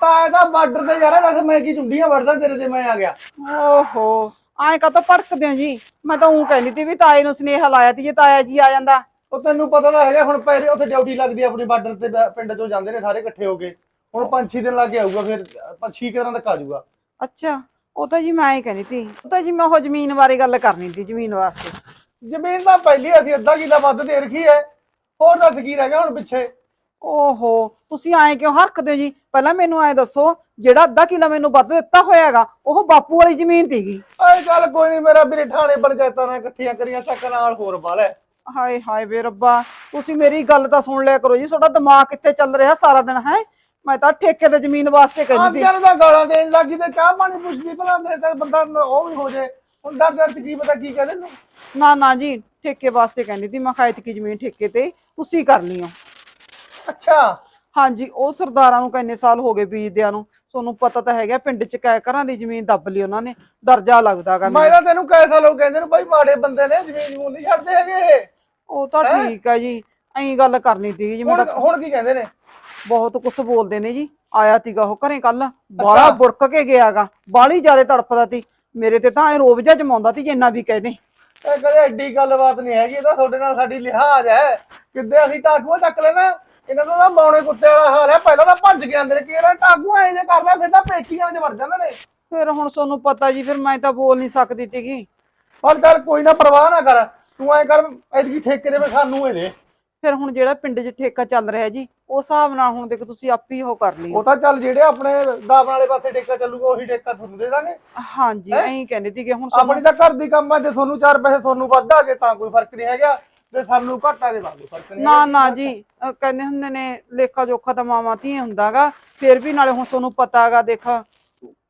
ਤਾਏ ਦਾ ਬਾਰਡਰ ਤੇ ਯਾਰ ਦੱਸ ਮੈਂ ਕੀ ਚੁੰਡੀਆਂ ਵੜਦਾ ਤੇਰੇ ਤੇ ਮੈਂ ਆ ਗਿਆ। ਓਹੋ ਐਂ ਕਾ ਭੜਕਦੇ ਹੋ ਜੀ? ਮੈਂ ਤਾਂ ਉਹ ਕਹਿੰਦੀ ਤੀ ਵੀ ਤਾਏ ਨੂੰ ਸੁਨੇਹਾ ਲਾਇਆ ਤੀ ਜੇ ਤਾਇਆ ਜੀ ਆ ਜਾਂਦਾ। ਉਹ ਤੈਨੂੰ ਪਤਾ ਤਾਂ ਹੈਗਾ ਹੁਣ ਪਹਿਲੇ ਉੱਥੇ ਡਿਊਟੀ ਲੱਗਦੀ ਆ ਆਪਣੀ ਬਾਰਡਰ ਤੇ ਬ- ਪਿੰਡ ਚੋਂ ਜਾਂਦੇ ਨੇ ਸਾਰੇ ਇਕੱਠੇ ਹੋ ਕੇ। ਹੁਣ 5-6 ਦਿਨ ਲੱਗ ਕੇ ਆਊਗਾ ਫਿਰ 6 ਦਿਨਾਂ ਤੱਕ ਆ ਜਾਊਗਾ। ਅੱਛਾ। ਉਹ ਤਾਂ ਜੀ ਮੈਂ ਹੀ ਕਹਿੰਦੀ ਤੀ ਉਹ ਤਾਂ ਜੀ ਮੈਂ ਉਹ ਜ਼ਮੀਨ ਬਾਰੇ ਗੱਲ ਕਰਨੀ ਤੀ ਜ਼ਮੀਨ ਵਾਸਤੇ। ਜ਼ਮੀਨ ਤਾਂ ਪਹਿਲੀ ਅਸੀਂ ਅੱਧਾ ਕਿੱਲਾ ਵੱਧ ਦੇ ਰੱਖੀ ਹੈ। ਹੋਰ ਦੱਸ ਕੀ ਰਹਿ ਗਿਆ ਹੁਣ ਪਿੱਛੇ? ਓਹੋ ਤੁਸੀਂ ਐਂ ਕਿਉਂ ਹਰਕਦੇ ਹੋ ਜੀ? ਪਹਿਲਾਂ ਮੈਨੂੰ ਐਂ ਦੱਸੋ ਜਿਹੜਾ ਅੱਧਾ ਕਿਲਾ ਮੈਨੂੰ ਵੱਧ ਦਿੱਤਾ ਹੋਇਆਗਾ ਉਹ ਬਾਪੂ ਵਾਲੀ ਜ਼ਮੀਨ ਤੀਗੀ ਓਏ ਚੱਲ ਕੋਈ ਨਹੀਂ ਮੇਰਾ ਵੀਰੇ ਠਾਣੇ ਪੰਚਾਇਤਾਂ ਨਾਲ ਇਕੱਠੀਆਂ ਕਰੀਆਂ ਚੱਕ ਨਾਲ ਹੋਰ ਬਾਲੇ ਹਾਏ ਹਾਏ ਵੇ ਰੱਬਾ ਤੁਸੀਂ ਮੇਰੀ ਗੱਲ ਤਾਂ ਸੁਣ ਲਿਆ ਕਰੋ ਜੀ ਤੁਹਾਡਾ ਦਿਮਾਗ ਕਿੱਥੇ ਚੱਲ ਰਿਹਾ ਸਾਰਾ ਦਿਨ ਹੈ? ਮੈਂ ਤਾਂ ਠੇਕੇ ਤੇ ਜ਼ਮੀਨ ਵਾਸਤੇ ਕਹਿੰਦੀ ਤੀ ਆਂਦਿਆਂ ਤਾਂ ਗਾਲਾਂ ਦੇਣ ਲੱਗੀ ਤੇ ਚਾਹ ਪਾਣੀ ਪੁੱਛਦੀ ਭਲਾ ਮੇਰੇ ਤਾਂ ਬੰਦਾ ਨ- ਉਹ ਵੀ ਹੋ ਜੇ। ਹੁਣ ਡਰ ਡਰ ਚ ਕੀ ਪਤਾ ਕੀ ਕਹਦੇ ਨੂੰ ਨਾ ਨਾ ਜੀ ਠੇਕੇ ਵਾਸਤੇ ਕਹਿੰਦੀ ਤੀ ਮੈਂ ਖਾਇਤ ਕੀ ਜ਼ਮੀਨ ਠੇਕੇ ਤੇ ਤੁਸੀਂ ਕਰਨੀ ਹੋ ਅੱਛਾ। ਹਾਂਜੀ ਉਹ ਸਰਦਾਰਾਂ ਨੂੰ ਕਿੰਨੇ ਸਾਲ ਹੋ ਗਏ ਬੀਜਦਿਆਂ ਨੂੰ। ਤੁਹਾਨੂੰ ਪਤਾ ਤਾਂ ਹੈਗਾ ਪਿੰਡ ਚ ਕੈ ਘਰਾਂ ਦੀ ਜ਼ਮੀਨ ਦੱਬ ਲਈ ਉਹਨਾਂ ਨੇ। ਦਰਜਾ ਲੱਗਦਾਗਾ ਮੈਂ ਤਾਂ ਤੈਨੂੰ ਕੈਸਾ ਲੋਕ ਕਹਿੰਦੇ ਨੇ ਭਾਈ ਮਾੜੇ ਬੰਦੇ ਨੇ ਜ਼ਮੀਨ ਜਮੂਨ ਨਹੀਂ ਛੱਡਦੇ ਹੈਗੇ ਇਹ। ਉਹ ਤਾਂ ਹੈਂ? ਠੀਕ ਹੈ ਜੀ ਐਂ ਗੱਲ ਕਰਨੀ ਸੀ ਹੁਣ ਤਾਂ ਹੁਣ ਕੀ ਕਹਿੰਦੇ ਨੇ? ਬਹੁਤ ਕੁਝ ਬੋਲਦੇ ਨੇ ਜੀ। ਆਇਆ ਤੀਗਾ ਉਹ ਘਰੇ ਕੱਲ ਬਾਲਾ ਬੁੜਕ ਕੇ ਗਿਆਗਾ। ਬਾਲੀ ਜ਼ਿਆਦਾ ਤੜਫਦਾ ਤੀ। ਮੇਰੇ ਤੇ ਤਾਂ ਐ ਰੋਬ ਜਿਹਾ ਜਮਾਉਂਦਾ ਤੀ ਜਿੰਨਾ ਵੀ ਕਹਦੇ। ਇਹ ਕਦੇ ਐਡੀ ਗੱਲਬਾਤ ਨਹੀਂ ਹੈਗੀ ਇਹ ਤਾਂ ਤੁਹਾਡੇ ਨਾਲ ਸਾਡੀ ਲਿਹਾਜ਼ ਹੈ। ਕਿੱਦੇ ਅਸੀਂ ਟਾਕੂਆ ਚੱਕ ਲੈਣਾ? ਇਹਨਾਂ ਦਾ ਤਾਂ ਬੌਣੇ ਕੁੱਤੇ ਵਾਲਾ ਹਾਲ ਹੈ। ਪਹਿਲਾਂ ਤਾਂ ਭੱਜ ਕੇ ਆਂਦੇ ਨੇ ਕਿ ਇਹਨਾਂ ਟਾਕੂ ਐ ਜੇ ਕਰ ਲੈ ਫਿਰ ਤਾਂ ਪੇਟੀਆਂ 'ਚ ਵੜ ਜਾਂਦੇ ਨੇ। ਫਿਰ ਹੁਣ ਤੁਹਾਨੂੰ ਪਤਾ ਜੀ ਫਿਰ ਮੈਂ ਤਾਂ ਬੋਲ ਨਹੀਂ ਸਕਦੀ ਤੀਗੀ। ਪਰ ਚੱਲ ਕੋਈ ਨਾ ਪਰਵਾਹ ਨਾ ਕਰ। ਤੂੰ ਐ ਕਰ ਐਤਕੀ ਠੇਕੇ ਦੇ ਵਿੱਚ ਸਾਨੂੰ ਇਹ ਦੇ ਫਿਰ ਹੁਣ ਜਿਹੜਾ ਪਿੰਡ 'ਚ ਠੇਕਾ ਚੱਲ ਰਿਹਾ ਜੀ ਉਸ ਹਿਸਾਬ ਨਾਲ ਹੁਣ ਦੇਖ ਤੁਸੀਂ ਆਪ ਹੀ ਉਹ ਕਰ ਲਈ ਉਹ ਤਾਂ ਚੱਲ ਜਿਹੜੇ ਆਪਣੇ ਦਾਬਣ ਵਾਲੇ ਪਾਸੇ ਠੇਕਾ ਚੱਲੂਗਾ ਉਹੀ ਠੇਕਾ ਤੁਹਾਨੂੰ ਦੇ ਦਾਂਗੇ ਹਾਂਜੀ? ਐਂ ਕਹਿੰਦੇ ਤੀਗੇ ਹੁਣ ਆਪਣੀ ਤਾਂ ਘਰ ਦੀ ਕੰਮ ਹੈ ਜੇ ਤੁਹਾਨੂੰ ਚਾਰ ਪੈਸੇ ਤੁਹਾਨੂੰ ਵੱਧ ਆ ਗਏ ਤਾਂ ਕੋਈ ਫ਼ਰਕ ਨਹੀਂ ਹੈਗਾ ਤੇ ਸਾਨੂੰ ਘੱਟ ਆ ਤਾਂ ਕੋਈ ਫ਼ਰਕ ਨਹੀਂ ਨਾ। ਨਾ ਜੀ ਕਹਿੰਦੇ ਹੁੰਦੇ ਨੇ ਲੇਖਾ ਜੋਖਾ ਤਾਂ ਮਾਵਾਂ ਧੀ ਹੁੰਦਾਗਾ ਫਿਰ ਵੀ ਨਾਲੇ ਹੁਣ ਤੁਹਾਨੂੰ ਪਤਾਗਾ ਦੇਖ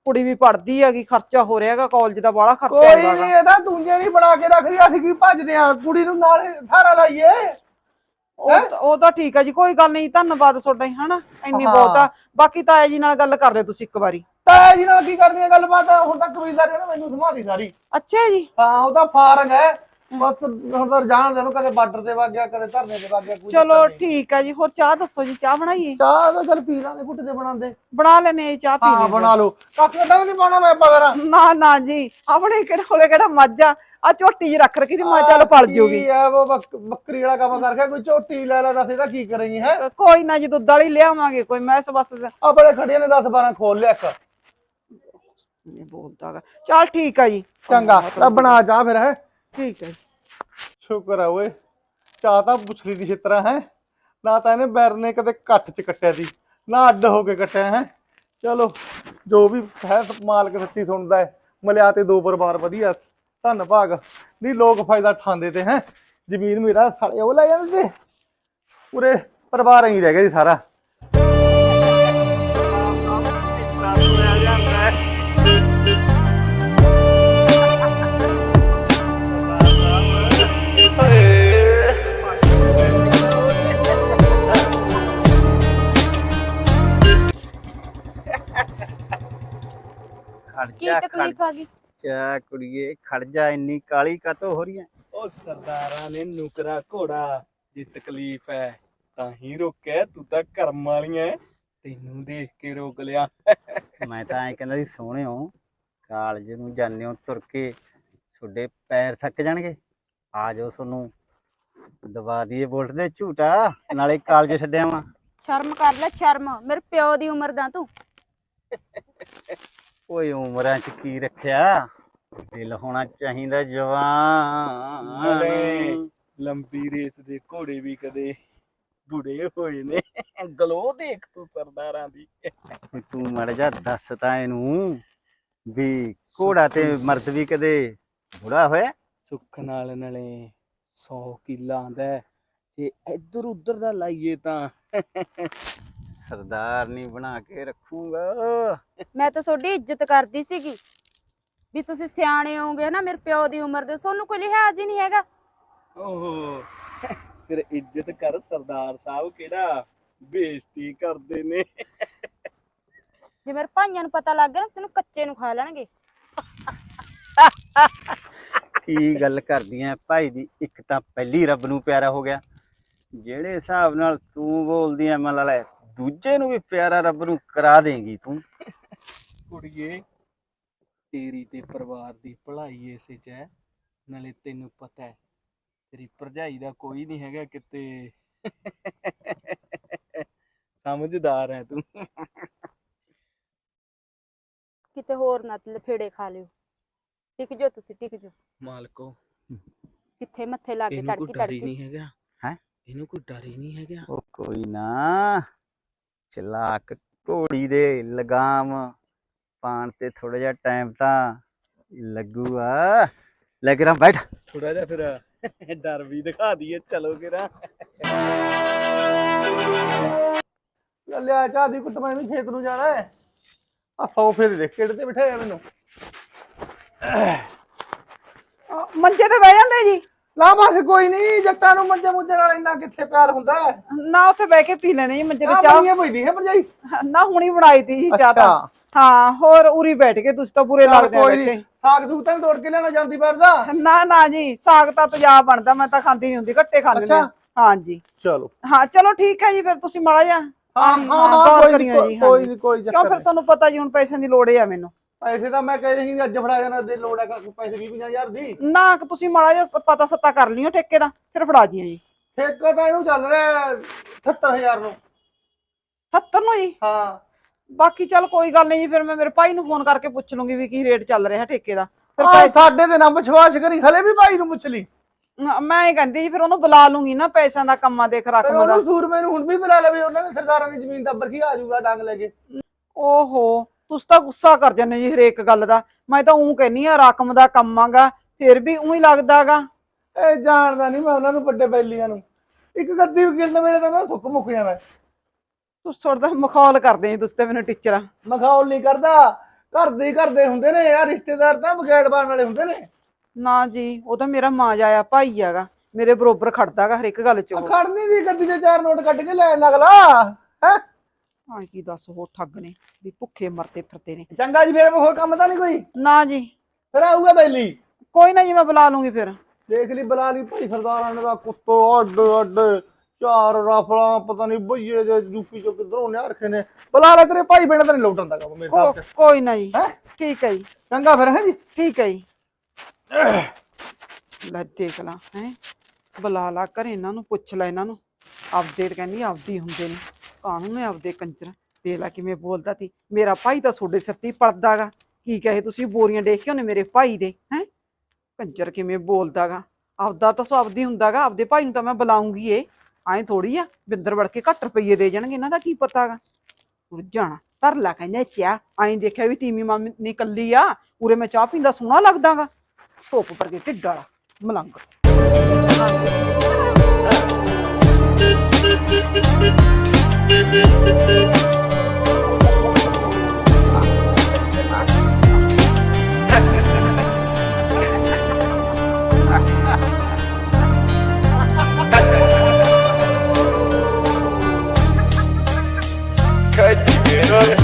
ਕੁੜੀ ਵੀ ਪੜਦੀ ਹੈਗੀ ਖਰਚਾ ਹੋ ਰਿਹਾਗਾ ਕਾਲਜ ਦਾ ਬਾਹਲਾ ਖਰਚਾ ਕੋਈ ਨਹੀਂ ਇਹਦਾ ਦੂਜੇ ਨਹੀਂ ਬਣਾ ਕੇ ਰੱਖਦੀ ਅਸੀਂ ਕੀ ਭੱਜਦੇ ਆ ਕੁੜੀ ਨੂੰ ਨਾਲ ਸਾਰਾ ਲਾਈਏ ਉਹ ਤਾਂ- ਉਹ ਤਾਂ ਠੀਕ ਹੈ ਜੀ ਕੋਈ ਗੱਲ ਨਹੀਂ ਧੰਨਵਾਦ ਤੁਹਾਡਾ ਜੀ, ਹਨਾ? ਇੰਨੀ ਹਾਂ। ਬਹੁਤ ਆ। ਬਾਕੀ ਤਾਇਆ ਜੀ ਨਾਲ ਗੱਲ ਕਰ ਲਿਓ ਤੁਸੀਂ ਇੱਕ ਵਾਰੀ। ਤਾਇਆ ਜੀ ਨਾਲ ਕੀ ਕਰਨੀ ਹੈ ਗੱਲਬਾਤ? ਹੁਣ ਤੱਕ ਕਬੀਲਦਾਰੀ ਉਹਨੇ ਮੈਨੂੰ ਸੰਭਾਲੀ ਸਾਰੀ। ਅੱਛਾ ਜੀ। ਹਾਂ ਉਹਦਾ ਫਾਰਗ ਹੈ। ਬਸ ਹੁਣ ਤਾਂ ਜਾਣ ਦੇ ਨੂੰ ਕਦੇ ਬਾਰਡਰ ਤੇ ਵਗ ਗਿਆ ਕਦੇ ਧਰਨੇ ਤੇ ਵਗ ਗਿਆ ਕੋਈ ਚਲੋ ਚੱਕਰ ਨਹੀਂ। ਠੀਕ ਹੈ ਜੀ ਹੋਰ ਚਾਹ ਦੱਸੋ ਜੀ ਚਾਹ ਬਣਾਈਏ? ਚਾਹ ਤਾਂ ਚੱਲ ਪੀ ਲਾਂਦੇ ਘੁੱਟ ਦੇ ਬਣਾਉਂਦੇ। ਬਣਾ ਲੈਨੇ ਚਾਹ ਪੀ ਹਾਂ ਬਣਾ ਲਓ। ਕੱਖ ਦਾ ਨਹੀਂ ਪਾਉਣਾ ਮੈਂ ਪਗਰ ਨਾ ਨਾ ਜੀ ਆਪਣੇ ਕਿਹੜੇ ਕੋਲੇ ਕਿਹੜਾ ਮੱਝ ਆ? ਆ ਝੋਟੀ ਜੀ ਰੱਖ ਰੱਖੀ ਤੇ ਮੈਂ ਚੱਲ ਪਲ ਜੂਗੀ। ਕੀ ਹੈ ਉਹ ਬੱਕ- ਬੱਕਰੀ ਵਾਲਾ ਕੰਮ ਕਰਕੇ ਕੋਈ ਝੋਟੀ ਲੈ ਲੈ ਦੱਸ ਇਹਦਾ ਕੀ ਕਰੇਗੀ ਹੈ? ਕੋਈ ਨਾ ਜੀ ਦੁੱਧ ਵਾਲੀ ਲਿਆਵਾਂਗੇ ਕੋਈ ਮੈਸ ਬਸ ਆਪਣੇ ਖੜੀਆਂ ਨੇ 10 12 ਖੋਲ ਲਿਆ ਇੱਕ। ਨਹੀਂ ਬੋਲਦਾਗਾ ਚਲ ਠੀਕ ਆ ਜੀ। ਚੰਗਾ ਲੈ ਬਣਾ ਚਾਹ ਫਿਰ ਹੈ? ਠੀਕ ਹੈ ਸ਼ੁਕਰ ਆ ਓਏ। ਚਾਹ ਤਾਂ ਪੁੱਛਲੀ ਦੀ ਛਿੱਤਰਾ ਹੈ? ਨਾ ਤਾਂ ਇਹਨੇ ਬੈਰ ਨੇ ਕਦੇ ਕੱਟ ਚ ਕੱਟਿਆ ਸੀ ਨਾ ਅੱਡ ਹੋ ਕੇ ਕੱਟਿਆ ਹੈ? ਚਲੋ ਜੋ ਵੀ ਹੈ ਮਾਲਕ ਸੱਚੀ ਸੁਣਦਾ ਹੈ। ਮਲਿਆ ਤੇ ਦੋ ਪਰਿਵਾਰ ਵਧੀਆ। ਧੰਨ ਭਾਗ ਨਹੀਂ ਲੋਕ ਫਾਇਦਾ ਠਾਂਦੇ ਤੇ ਹੈ। ਜ਼ਮੀਨ ਮੇਰਾ ਸਾਲੇ ਉਹ ਲੈ ਜਾਂਦੇ ਤੇ। ਪੂਰੇ ਪਰਿਵਾਰ ਹੀ ਰਹਿ ਗਿਆ ਜੀ ਸਾਰਾ। ਕੀ ਤਕਲੀਫ ਆ ਗਈ? ਖਰਚਾ ਕੁੜੀਏ ਖੜ ਜਾ ਇੰਨੀ ਕਾਲੀ ਕਾਤੋਂ ਹੋ ਰਹੀ ਹੈ ਉਹ ਸਰਦਾਰਾਂ ਨੇ ਨੁਕਰਾ ਘੋੜਾ ਜੇ ਤਕਲੀਫ ਹੈ ਤਾਂ ਹੀ ਰੋਕਿਆ ਤੂੰ ਤਾਂ ਕਰਮ ਵਾਲੀਆਂ। ਤੈਨੂੰ ਦੇਖ ਕੇ ਰੋਕ ਲਿਆ। ਮੈਂ ਤਾਂ ਐਂ ਕਹਿੰਦਾ ਸੀ ਸੋਹਣਿਓ ਕਾਲਜ ਨੂੰ ਜਾਂਦੇ ਹੋ ਤੁਰ ਕੇ ਤੁਹਾਡੇ ਪੈਰ ਥੱਕ ਜਾਣਗੇ। ਆ ਜਾਓ ਤੁਹਾਨੂੰ ਦਵਾ ਦਈਏ ਬੁਲਟ ਦੇ ਝੂਟਾ ਨਾਲੇ ਕਾਲਜ ਛੱਡਿਆ ਵਾਂ। ਸ਼ਰਮ ਕਰ ਲੈ ਸ਼ਰਮ। ਮੇਰੇ ਪਿਓ ਦੀ ਉਮਰ ਦਾ ਤੂੰ। ਓਏ ਉਮਰਾਂ ਚ ਕੀ ਰੱਖਿਆ? ਦਿਲ ਹੋਣਾ ਚਾਹੀਦਾ ਜਵਾਨ ਲੰਬੀ ਰੇਸ ਦੇ ਘੋੜੇ ਵੀ ਕਦੇ ਬੁੜੇ ਹੋਏ ਨੇ। ਗਲੋ ਦੇਖ ਤੂੰ ਸਰਦਾਰਾਂ ਦੀ। ਤੂੰ ਮੜ ਜਾ ਦੱਸ ਤਾਂ ਇਹਨੂੰ ਵੀ ਘੋੜਾ ਤੇ ਮਰਦ ਵੀ ਕਦੇ ਬੁੜਾ ਹੋਇਆ? ਸੁੱਖ ਨਾਲ ਨਾਲੇ 100 ਕਿੱਲਾ ਆਂਦਾ। ਜੇ ਇੱਧਰ ਉੱਧਰ ਦਾ ਲਾਈਏ ਤਾਂ ਸਰਦਾਰ ਨਹੀਂ ਬਣਾ ਕੇ ਰੱਖੂਗਾ। ਮੈਂ ਤਾਂ ਤੁਹਾਡੀ ਇੱਜ਼ਤ ਕਰਦੀ ਸੀਗੀ ਵੀ ਤੁਸੀਂ ਸਿਆਣੇ ਹੋਗੇ ਨਾ ਮੇਰੇ ਪਿਓ ਦੀ ਉਮਰ ਦੇ ਤੁਹਾਨੂੰ ਕੋਈ ਲਿਹਾਜ਼ ਹੀ ਨਹੀਂ ਹੈਗਾ। ਓਹੋ ਫਿਰ ਇੱਜ਼ਤ ਕਰ ਸਰਦਾਰ ਸਾਹਿਬ ਕਿਹੜਾ? ਬੇਇੱਜ਼ਤੀ ਕਰਦੇ ਨੇ। ਜੇ ਮੇਰੇ ਭਾਈਆਂ ਨੂੰ ਪਤਾ ਲੱਗ ਗਿਆ ਨਾ ਤੈਨੂੰ ਕੱਚੇ ਨੂੰ ਖਾ ਲੈਣਗੇ। ਕੀ ਗੱਲ ਕਰਦੀਆਂ ਭਾਈ ਦੀ? ਇੱਕ ਤਾਂ ਪਹਿਲੀ ਰੱਬ ਨੂੰ ਪਿਆਰਾ ਹੋ ਗਿਆ। ਜਿਹੜੇ ਹਿਸਾਬ ਨਾਲ ਤੂੰ ਬੋਲਦੀ ਐ ਮਨ ਲੈ। ਦੂਜੇ ਨੂੰ ਵੀ ਪਿਆਰਾ ਰੱਬ ਨੂੰ ਕਰਾ ਦੇਂਗੀ ਤੂੰ। ਕੁੜੀਏ ਤੇਰੀ ਤੇ ਪਰਿਵਾਰ ਦੀ ਭਲਾਈ ਇਸੇ ਚ ਹੈ ਨਾਲੇ ਤੈਨੂੰ ਪਤਾ ਹੈ ਤੇਰੀ ਭਰਜਾਈ ਦਾ ਕੋਈ ਨਹੀਂ ਹੈਗਾ ਕਿਤੇ। ਸਮਝਦਾਰ ਹੈ ਤੂੰ। ਕਿਤੇ ਹੋਰ ਨਾ ਲਫੇੜੇ ਖਾ ਲਿਓ। ਟਿਕ ਜੋ ਤੁਸੀਂ ਟਿਕ ਜੋ ਮਾਲਕੋ। ਕਿੱਥੇ ਮੱਥੇ ਲਾ ਕੇ ਇਹਨੂੰ ਕੋਈ ਤੜਕੀ ਡਰ ਹੀ ਤੜਕੀ? ਨਹੀਂ ਹੈਗਾ। ਹੈਂ? ਇਹਨੂੰ ਕੋਈ ਡਰ ਹੀ ਨਹੀਂ ਹੈਗਾ। ਉਹ ਕੋਈ ਨਾ। ਚਲਾਕ ਘੋੜੀ ਦੇ ਲਗਾਮ। ਪਾਣ ਤੇ ਥੋੜਾ ਜਿਹਾ ਟਾਈਮ ਤਾਂ ਲੱਗੂਗਾ। ਲੈ ਕੇ ਰਾਂ ਬੈਠ। ਥੋੜਾ ਜਿਹਾ ਫਿਰ ਡਰ ਵੀ ਦਿਖਾ ਦਈਏ ਚਲੋ ਕਿਰਾ ਲਿਆ ਚਾਹ ਦੀ ਕੁੱਟ ਮੈਂ ਵੀ ਖੇਤ ਨੂੰ ਜਾਣਾ ਹੈ। ਆ ਸੋਫੇ ਦੇ ਦੇਖ ਕਿਹੜੇ ਤੇ ਬਿਠਾਇਆ ਮੈਨੂੰ। ਮੰਜੇ ਤੇ ਬਹਿ ਜਾਂਦੇ ਜੀ। ਲਾ ਬਸ ਕੋਈ ਨਹੀਂ ਜੱਟਾਂ ਨੂੰ ਮੰਜੇ ਮੁੰਜੇ ਨਾਲ ਇੰਨਾ ਕਿੱਥੇ ਪਿਆਰ ਹੁੰਦਾ? ਹੈ ਨਾ ਉੱਥੇ ਬਹਿ ਕੇ ਪੀ ਜੀ ਮੰਜੇ ਤੇ ਚਾਹ। ਬਣੀਆਂ ਪਈਦੀ ਹੈ ਭਰਜਾਈ। ਨਾ ਹੁਣੀ ਬਣਾਈ ਤੀ ਜੀ ਚਾਹ ਤਾਂ। ਹਾਂ ਹੋਰ ਉਰੀ ਬੈਠ ਕੇ ਤੁਸੀਂ ਤਾਂ ਪੂਰੇ ਲੱਗਦੇ ਬੈਠੇ। ਨੀ ਸਾਗ ਸੂਗ ਤਾਂ ਤੋੜ ਕੇ ਲੈਣਾ ਜਾਂਦੀ ਵਰਦਾ ਨਾ ਨਾ ਜੀ ਸਾਗ ਤਾਂ ਤੇਜ਼ਾਬ ਬਣਦਾ ਮੈਂ ਤਾਂ ਖਾਂਦੀ ਨਹੀਂ ਹੁੰਦੀ ਘੱਟੇ ਖਾਂਦੇ ਨੇ ਅੱਛਾ। ਹਾਂਜੀ ਚਲੋ। ਹਾਂ ਚਲੋ ਠੀਕ ਹੈ ਜੀ ਫਿਰ ਤੁਸੀਂ ਮਾੜਾ ਜਿਹਾ ਹਾਂ ਹਾਂ ਹਾਂ, ਹਾਂ ਗੌਰ ਕੋਈ ਕਰਿਓ ਜੀ, ਕੋਈ ਹਾਂਜੀ। ਨਹੀਂ ਕੋਈ ਕਿਉਂ ਫਿਰ। ਤੁਹਾਨੂੰ ਪਤਾ ਜੀ ਹੁਣ ਪੈਸਿਆਂ ਦੀ ਲੋੜ ਹੈ ਮੈਨੂੰ। ਪੈਸੇ ਤਾਂ ਮੈਂ ਕਹਿੰਦੇ ਸੀ ਅੱਜ ਫੜਾ ਜਾਣਾ ਦੇ ਲੋੜ ਹੈ ਕਾਕੂ ਪੈਸੇ 20 ਹਜ਼ਾਰ ਦੀ। ਨਾ ਕਿ ਤੁਸੀਂ ਮਾੜਾ ਜਿਹਾ ਪਤਾ ਸੱਤਾ ਕਰ ਲਿਓ ਠੇਕੇ ਦਾ ਫਿਰ ਫੜਾ ਜੀਆਂ ਜੀ। ਠੇਕਾ ਤਾਂ ਇਹਨੂੰ ਚੱਲ ਰਿਹਾ 78000 ਨੂੰ। 70 ਨੂੰ ਜੀ? ਹਾਂ। ਬਾਕੀ ਚੱਲ ਕੋਈ ਗੱਲ ਨਹੀਂ ਜੀ ਫਿਰ ਮੈਂ ਮੇਰੇ ਭਾਈ ਨੂੰ ਫੋਨ ਕਰਕੇ ਪੁੱਛ ਲੂੰਗੀ ਵੀ ਕੀ ਰੇਟ ਚੱਲ ਰਿਹਾ ਠੇਕੇ ਦਾ। ਫਿਰ ਆ ਪੈਸੇ ਸਾਡੇ ਤੇ ਨਾ ਵਿਸ਼ਵਾਸ ਕਰੀ ਹਲੇ ਵੀ ਭਾਈ ਨੂੰ ਪੁੱਛ ਲਈ। ਨਾ, ਮੈਂ ਇਹ ਕਹਿੰਦੀ ਜੀ ਫਿਰ ਉਹਨੂੰ ਬੁਲਾ ਲੂੰਗੀ ਨਾ ਪੈਸਿਆਂ ਦਾ ਕੰਮਾਂ ਦੇਖ ਰਕਮ ਦਾ ਉਹਨੂੰ ਸੂਰਮੇ ਨੂੰ ਹੁਣ ਵੀ ਬੁਲਾ ਲਵੇ ਉਹਨਾਂ ਨੇ ਸਰਦਾਰਾਂ ਦੀ ਜ਼ਮੀਨ ਦਾ ਬਰਖੀ ਆ ਜਾਊਗਾ ਡੰਗ ਲੈ ਕੇ। ਓਹੋ। ਤੁਸੀਂ ਤਾਂ ਗੁੱਸਾ ਕਰ ਜਾਂਦੇ ਜੀ ਹਰੇਕ ਗੱਲ ਦਾ। ਮੈਂ ਤਾਂ ਉਹ ਕਹਿੰਨੀ ਆ ਰਕਮ ਦਾ ਕੰਮ ਆਗਾ ਫਿਰ ਵੀ ਉਹੀ ਲੱਗਦਾਗਾ ਇਹ ਜਾਣਦਾ ਨਹੀਂ ਮੈਂ ਉਹਨਾਂ ਨੂੰ ਵੱਡੇ ਬੈਲੀਆਂ ਨੂੰ। ਇੱਕ ਗੱਦੀ ਵਕੀਲ ਨੇ ਮੇਰੇ ਤਾਂ ਨਾ ਥੁੱਕ ਮੁੱਕ ਜਾਣਾ। ਤੁਸੀਂ ਥੋੜਾ ਮਖੌਲ ਕਰਦੇ ਜੀ ਤੁਸੀਂ ਤੇ ਮੈਨੂੰ ਟੀਚਰ। ਮਖੌਲ ਨਹੀਂ ਕਰਦਾ। ਘਰ ਦੇ ਕਰਦੇ ਹੁੰਦੇ ਨੇ ਯਾਰ ਰਿਸ਼ਤੇਦਾਰ ਤਾਂ ਬਗੈੜ ਬਾਣ ਵਾਲੇ ਹੁੰਦੇ ਨੇ। ਨਾ ਜੀ ਉਹ ਤਾਂ ਮੇਰਾ ਮਾਂ ਜਾਇਆ ਭਾਈ ਹੈਗਾ। ਮੇਰੇ ਬਰੋਬਰ ਖੜਦਾਗਾ ਹਰ ਇੱਕ ਗੱਲ 'ਚ ਉਹ। ਖੜਨੀ ਦੀ ਗੱਦੀ ਦੇ ਚਾਰ ਨੋਟ ਕੱਢ ਕੇ ਲੈ ਆਂਦਾ ਅਗਲਾ ਹੈ? ਹਾਂ ਕੀ ਦੱਸ ਉਹ ਠੱਗ ਨੇ ਵੀ ਭੁੱਖੇ ਮਰਦੇ ਫਿਰਦੇ ਨੇ। ਚੰਗਾ ਜੀ ਫੇਰ ਹੋਰ ਕੰਮ ਤਾਂ ਨਹੀਂ ਕੋਈ? ਨਾ ਜੀ। ਫਿਰ ਆਊਗਾ ਬੈਲੀ? ਕੋਈ ਨਾ ਜੀ ਮੈਂ ਬੁਲਾ ਲੂੰਗੀ ਫਿਰ। ਦੇਖ ਲਈ ਬੁਲਾ ਲਈ ਭਾਈ ਸਰਦਾਰਾਂ ਦਾ ਕੁੱਤੋ ਅੱਡ ਅੱਡ ਚਾਰ ਰਫਲਾਂ ਪਤਾ ਨਹੀਂ ਬਈਏ ਜੇ ਯੂਪੀ ਚੋਂ ਕਿਧਰੋਂ ਨਿਆ ਰੱਖੇ ਨੇ। ਬੁਲਾ ਲੈ ਤੇਰੇ ਭਾਈ ਬੇੜਾ ਤਾਂ ਨਹੀਂ ਲੋਟਣ ਦਾ ਕੰਮ ਮੇਰੇ ਚ। ਕੋਈ ਨਾ ਜੀ? ਠੀਕ ਹੈ ਜੀ। ਚੰਗਾ ਫਿਰ ਹੈ ਜੀ? ਠੀਕ ਹੈ ਜੀ। ਲੈ ਦੇਖ ਲਾ ਹੈ। ਬੁਲਾ ਲਾ ਕਰ ਇਹਨਾਂ ਨੂੰ ਪੁੱਛ ਲੈ ਇਹਨਾਂ ਨੂੰ। ਆਪਦੇ ਕਹਿੰਦੀ ਆਪਦੀ ਹੁੰਦੇ ਨੇ, ਕਾਹਨੂੰ ਨੇ ਆਪਦੇ ਕੰਜਰ, ਦੇਖ ਲਾ ਕਿਵੇਂ ਬੋਲਦਾ ਤੀ। ਮੇਰਾ ਭਾਈ ਤਾਂ ਤੁਹਾਡੇ ਸਿਰ ਤੇ ਪੜਦਾਗਾ ਕੀ ਕਹੇ ਤੁਸੀਂ, ਬੋਰੀਆਂ ਦੇਖ ਕੇ ਉਹਨੇ ਮੇਰੇ ਭਾਈ ਦੇ, ਹੈ? ਕੰਜਰ ਕਿਵੇਂ ਬੋਲਦਾਗਾ ਆਪਦਾ ਤਾਂ ਸੋ ਆਪਦੀ ਹੁੰਦਾਗਾ ਆਪਦੇ ਭਾਈ ਨੂੰ ਤਾਂ ਮੈਂ ਬੁਲਾਉਂਗੀ ਏ। ਐਂ ਥੋੜੀ ਆ, ਬਿੰਦਰ ਵੜ ਕੇ ਘੱਟ ਰੁਪਈਏ ਦੇ ਜਾਣਗੇ, ਇਹਨਾਂ ਦਾ ਕੀ ਪਤਾਗਾ ਜਾਣਾ, ਧਰ ਲਾ ਕਹਿੰਦਾ ਚਾਹ ਐਂ ਦੇਖਿਆ ਵੀ ਤੀਮੀ ਮਾਮੀ ਨੇ ਕੱਲੀ ਆ, ਉਰੇ ਮੈਂ ਚਾਹ ਪੀਂਦਾ ਸੋਹਣਾ ਲੱਗਦਾਗਾ ਧੁੱਪ ਪਰ ਕੇ ਢਿੱਡ ਵਾਲਾ ਮਲੰਗ। Good. Good.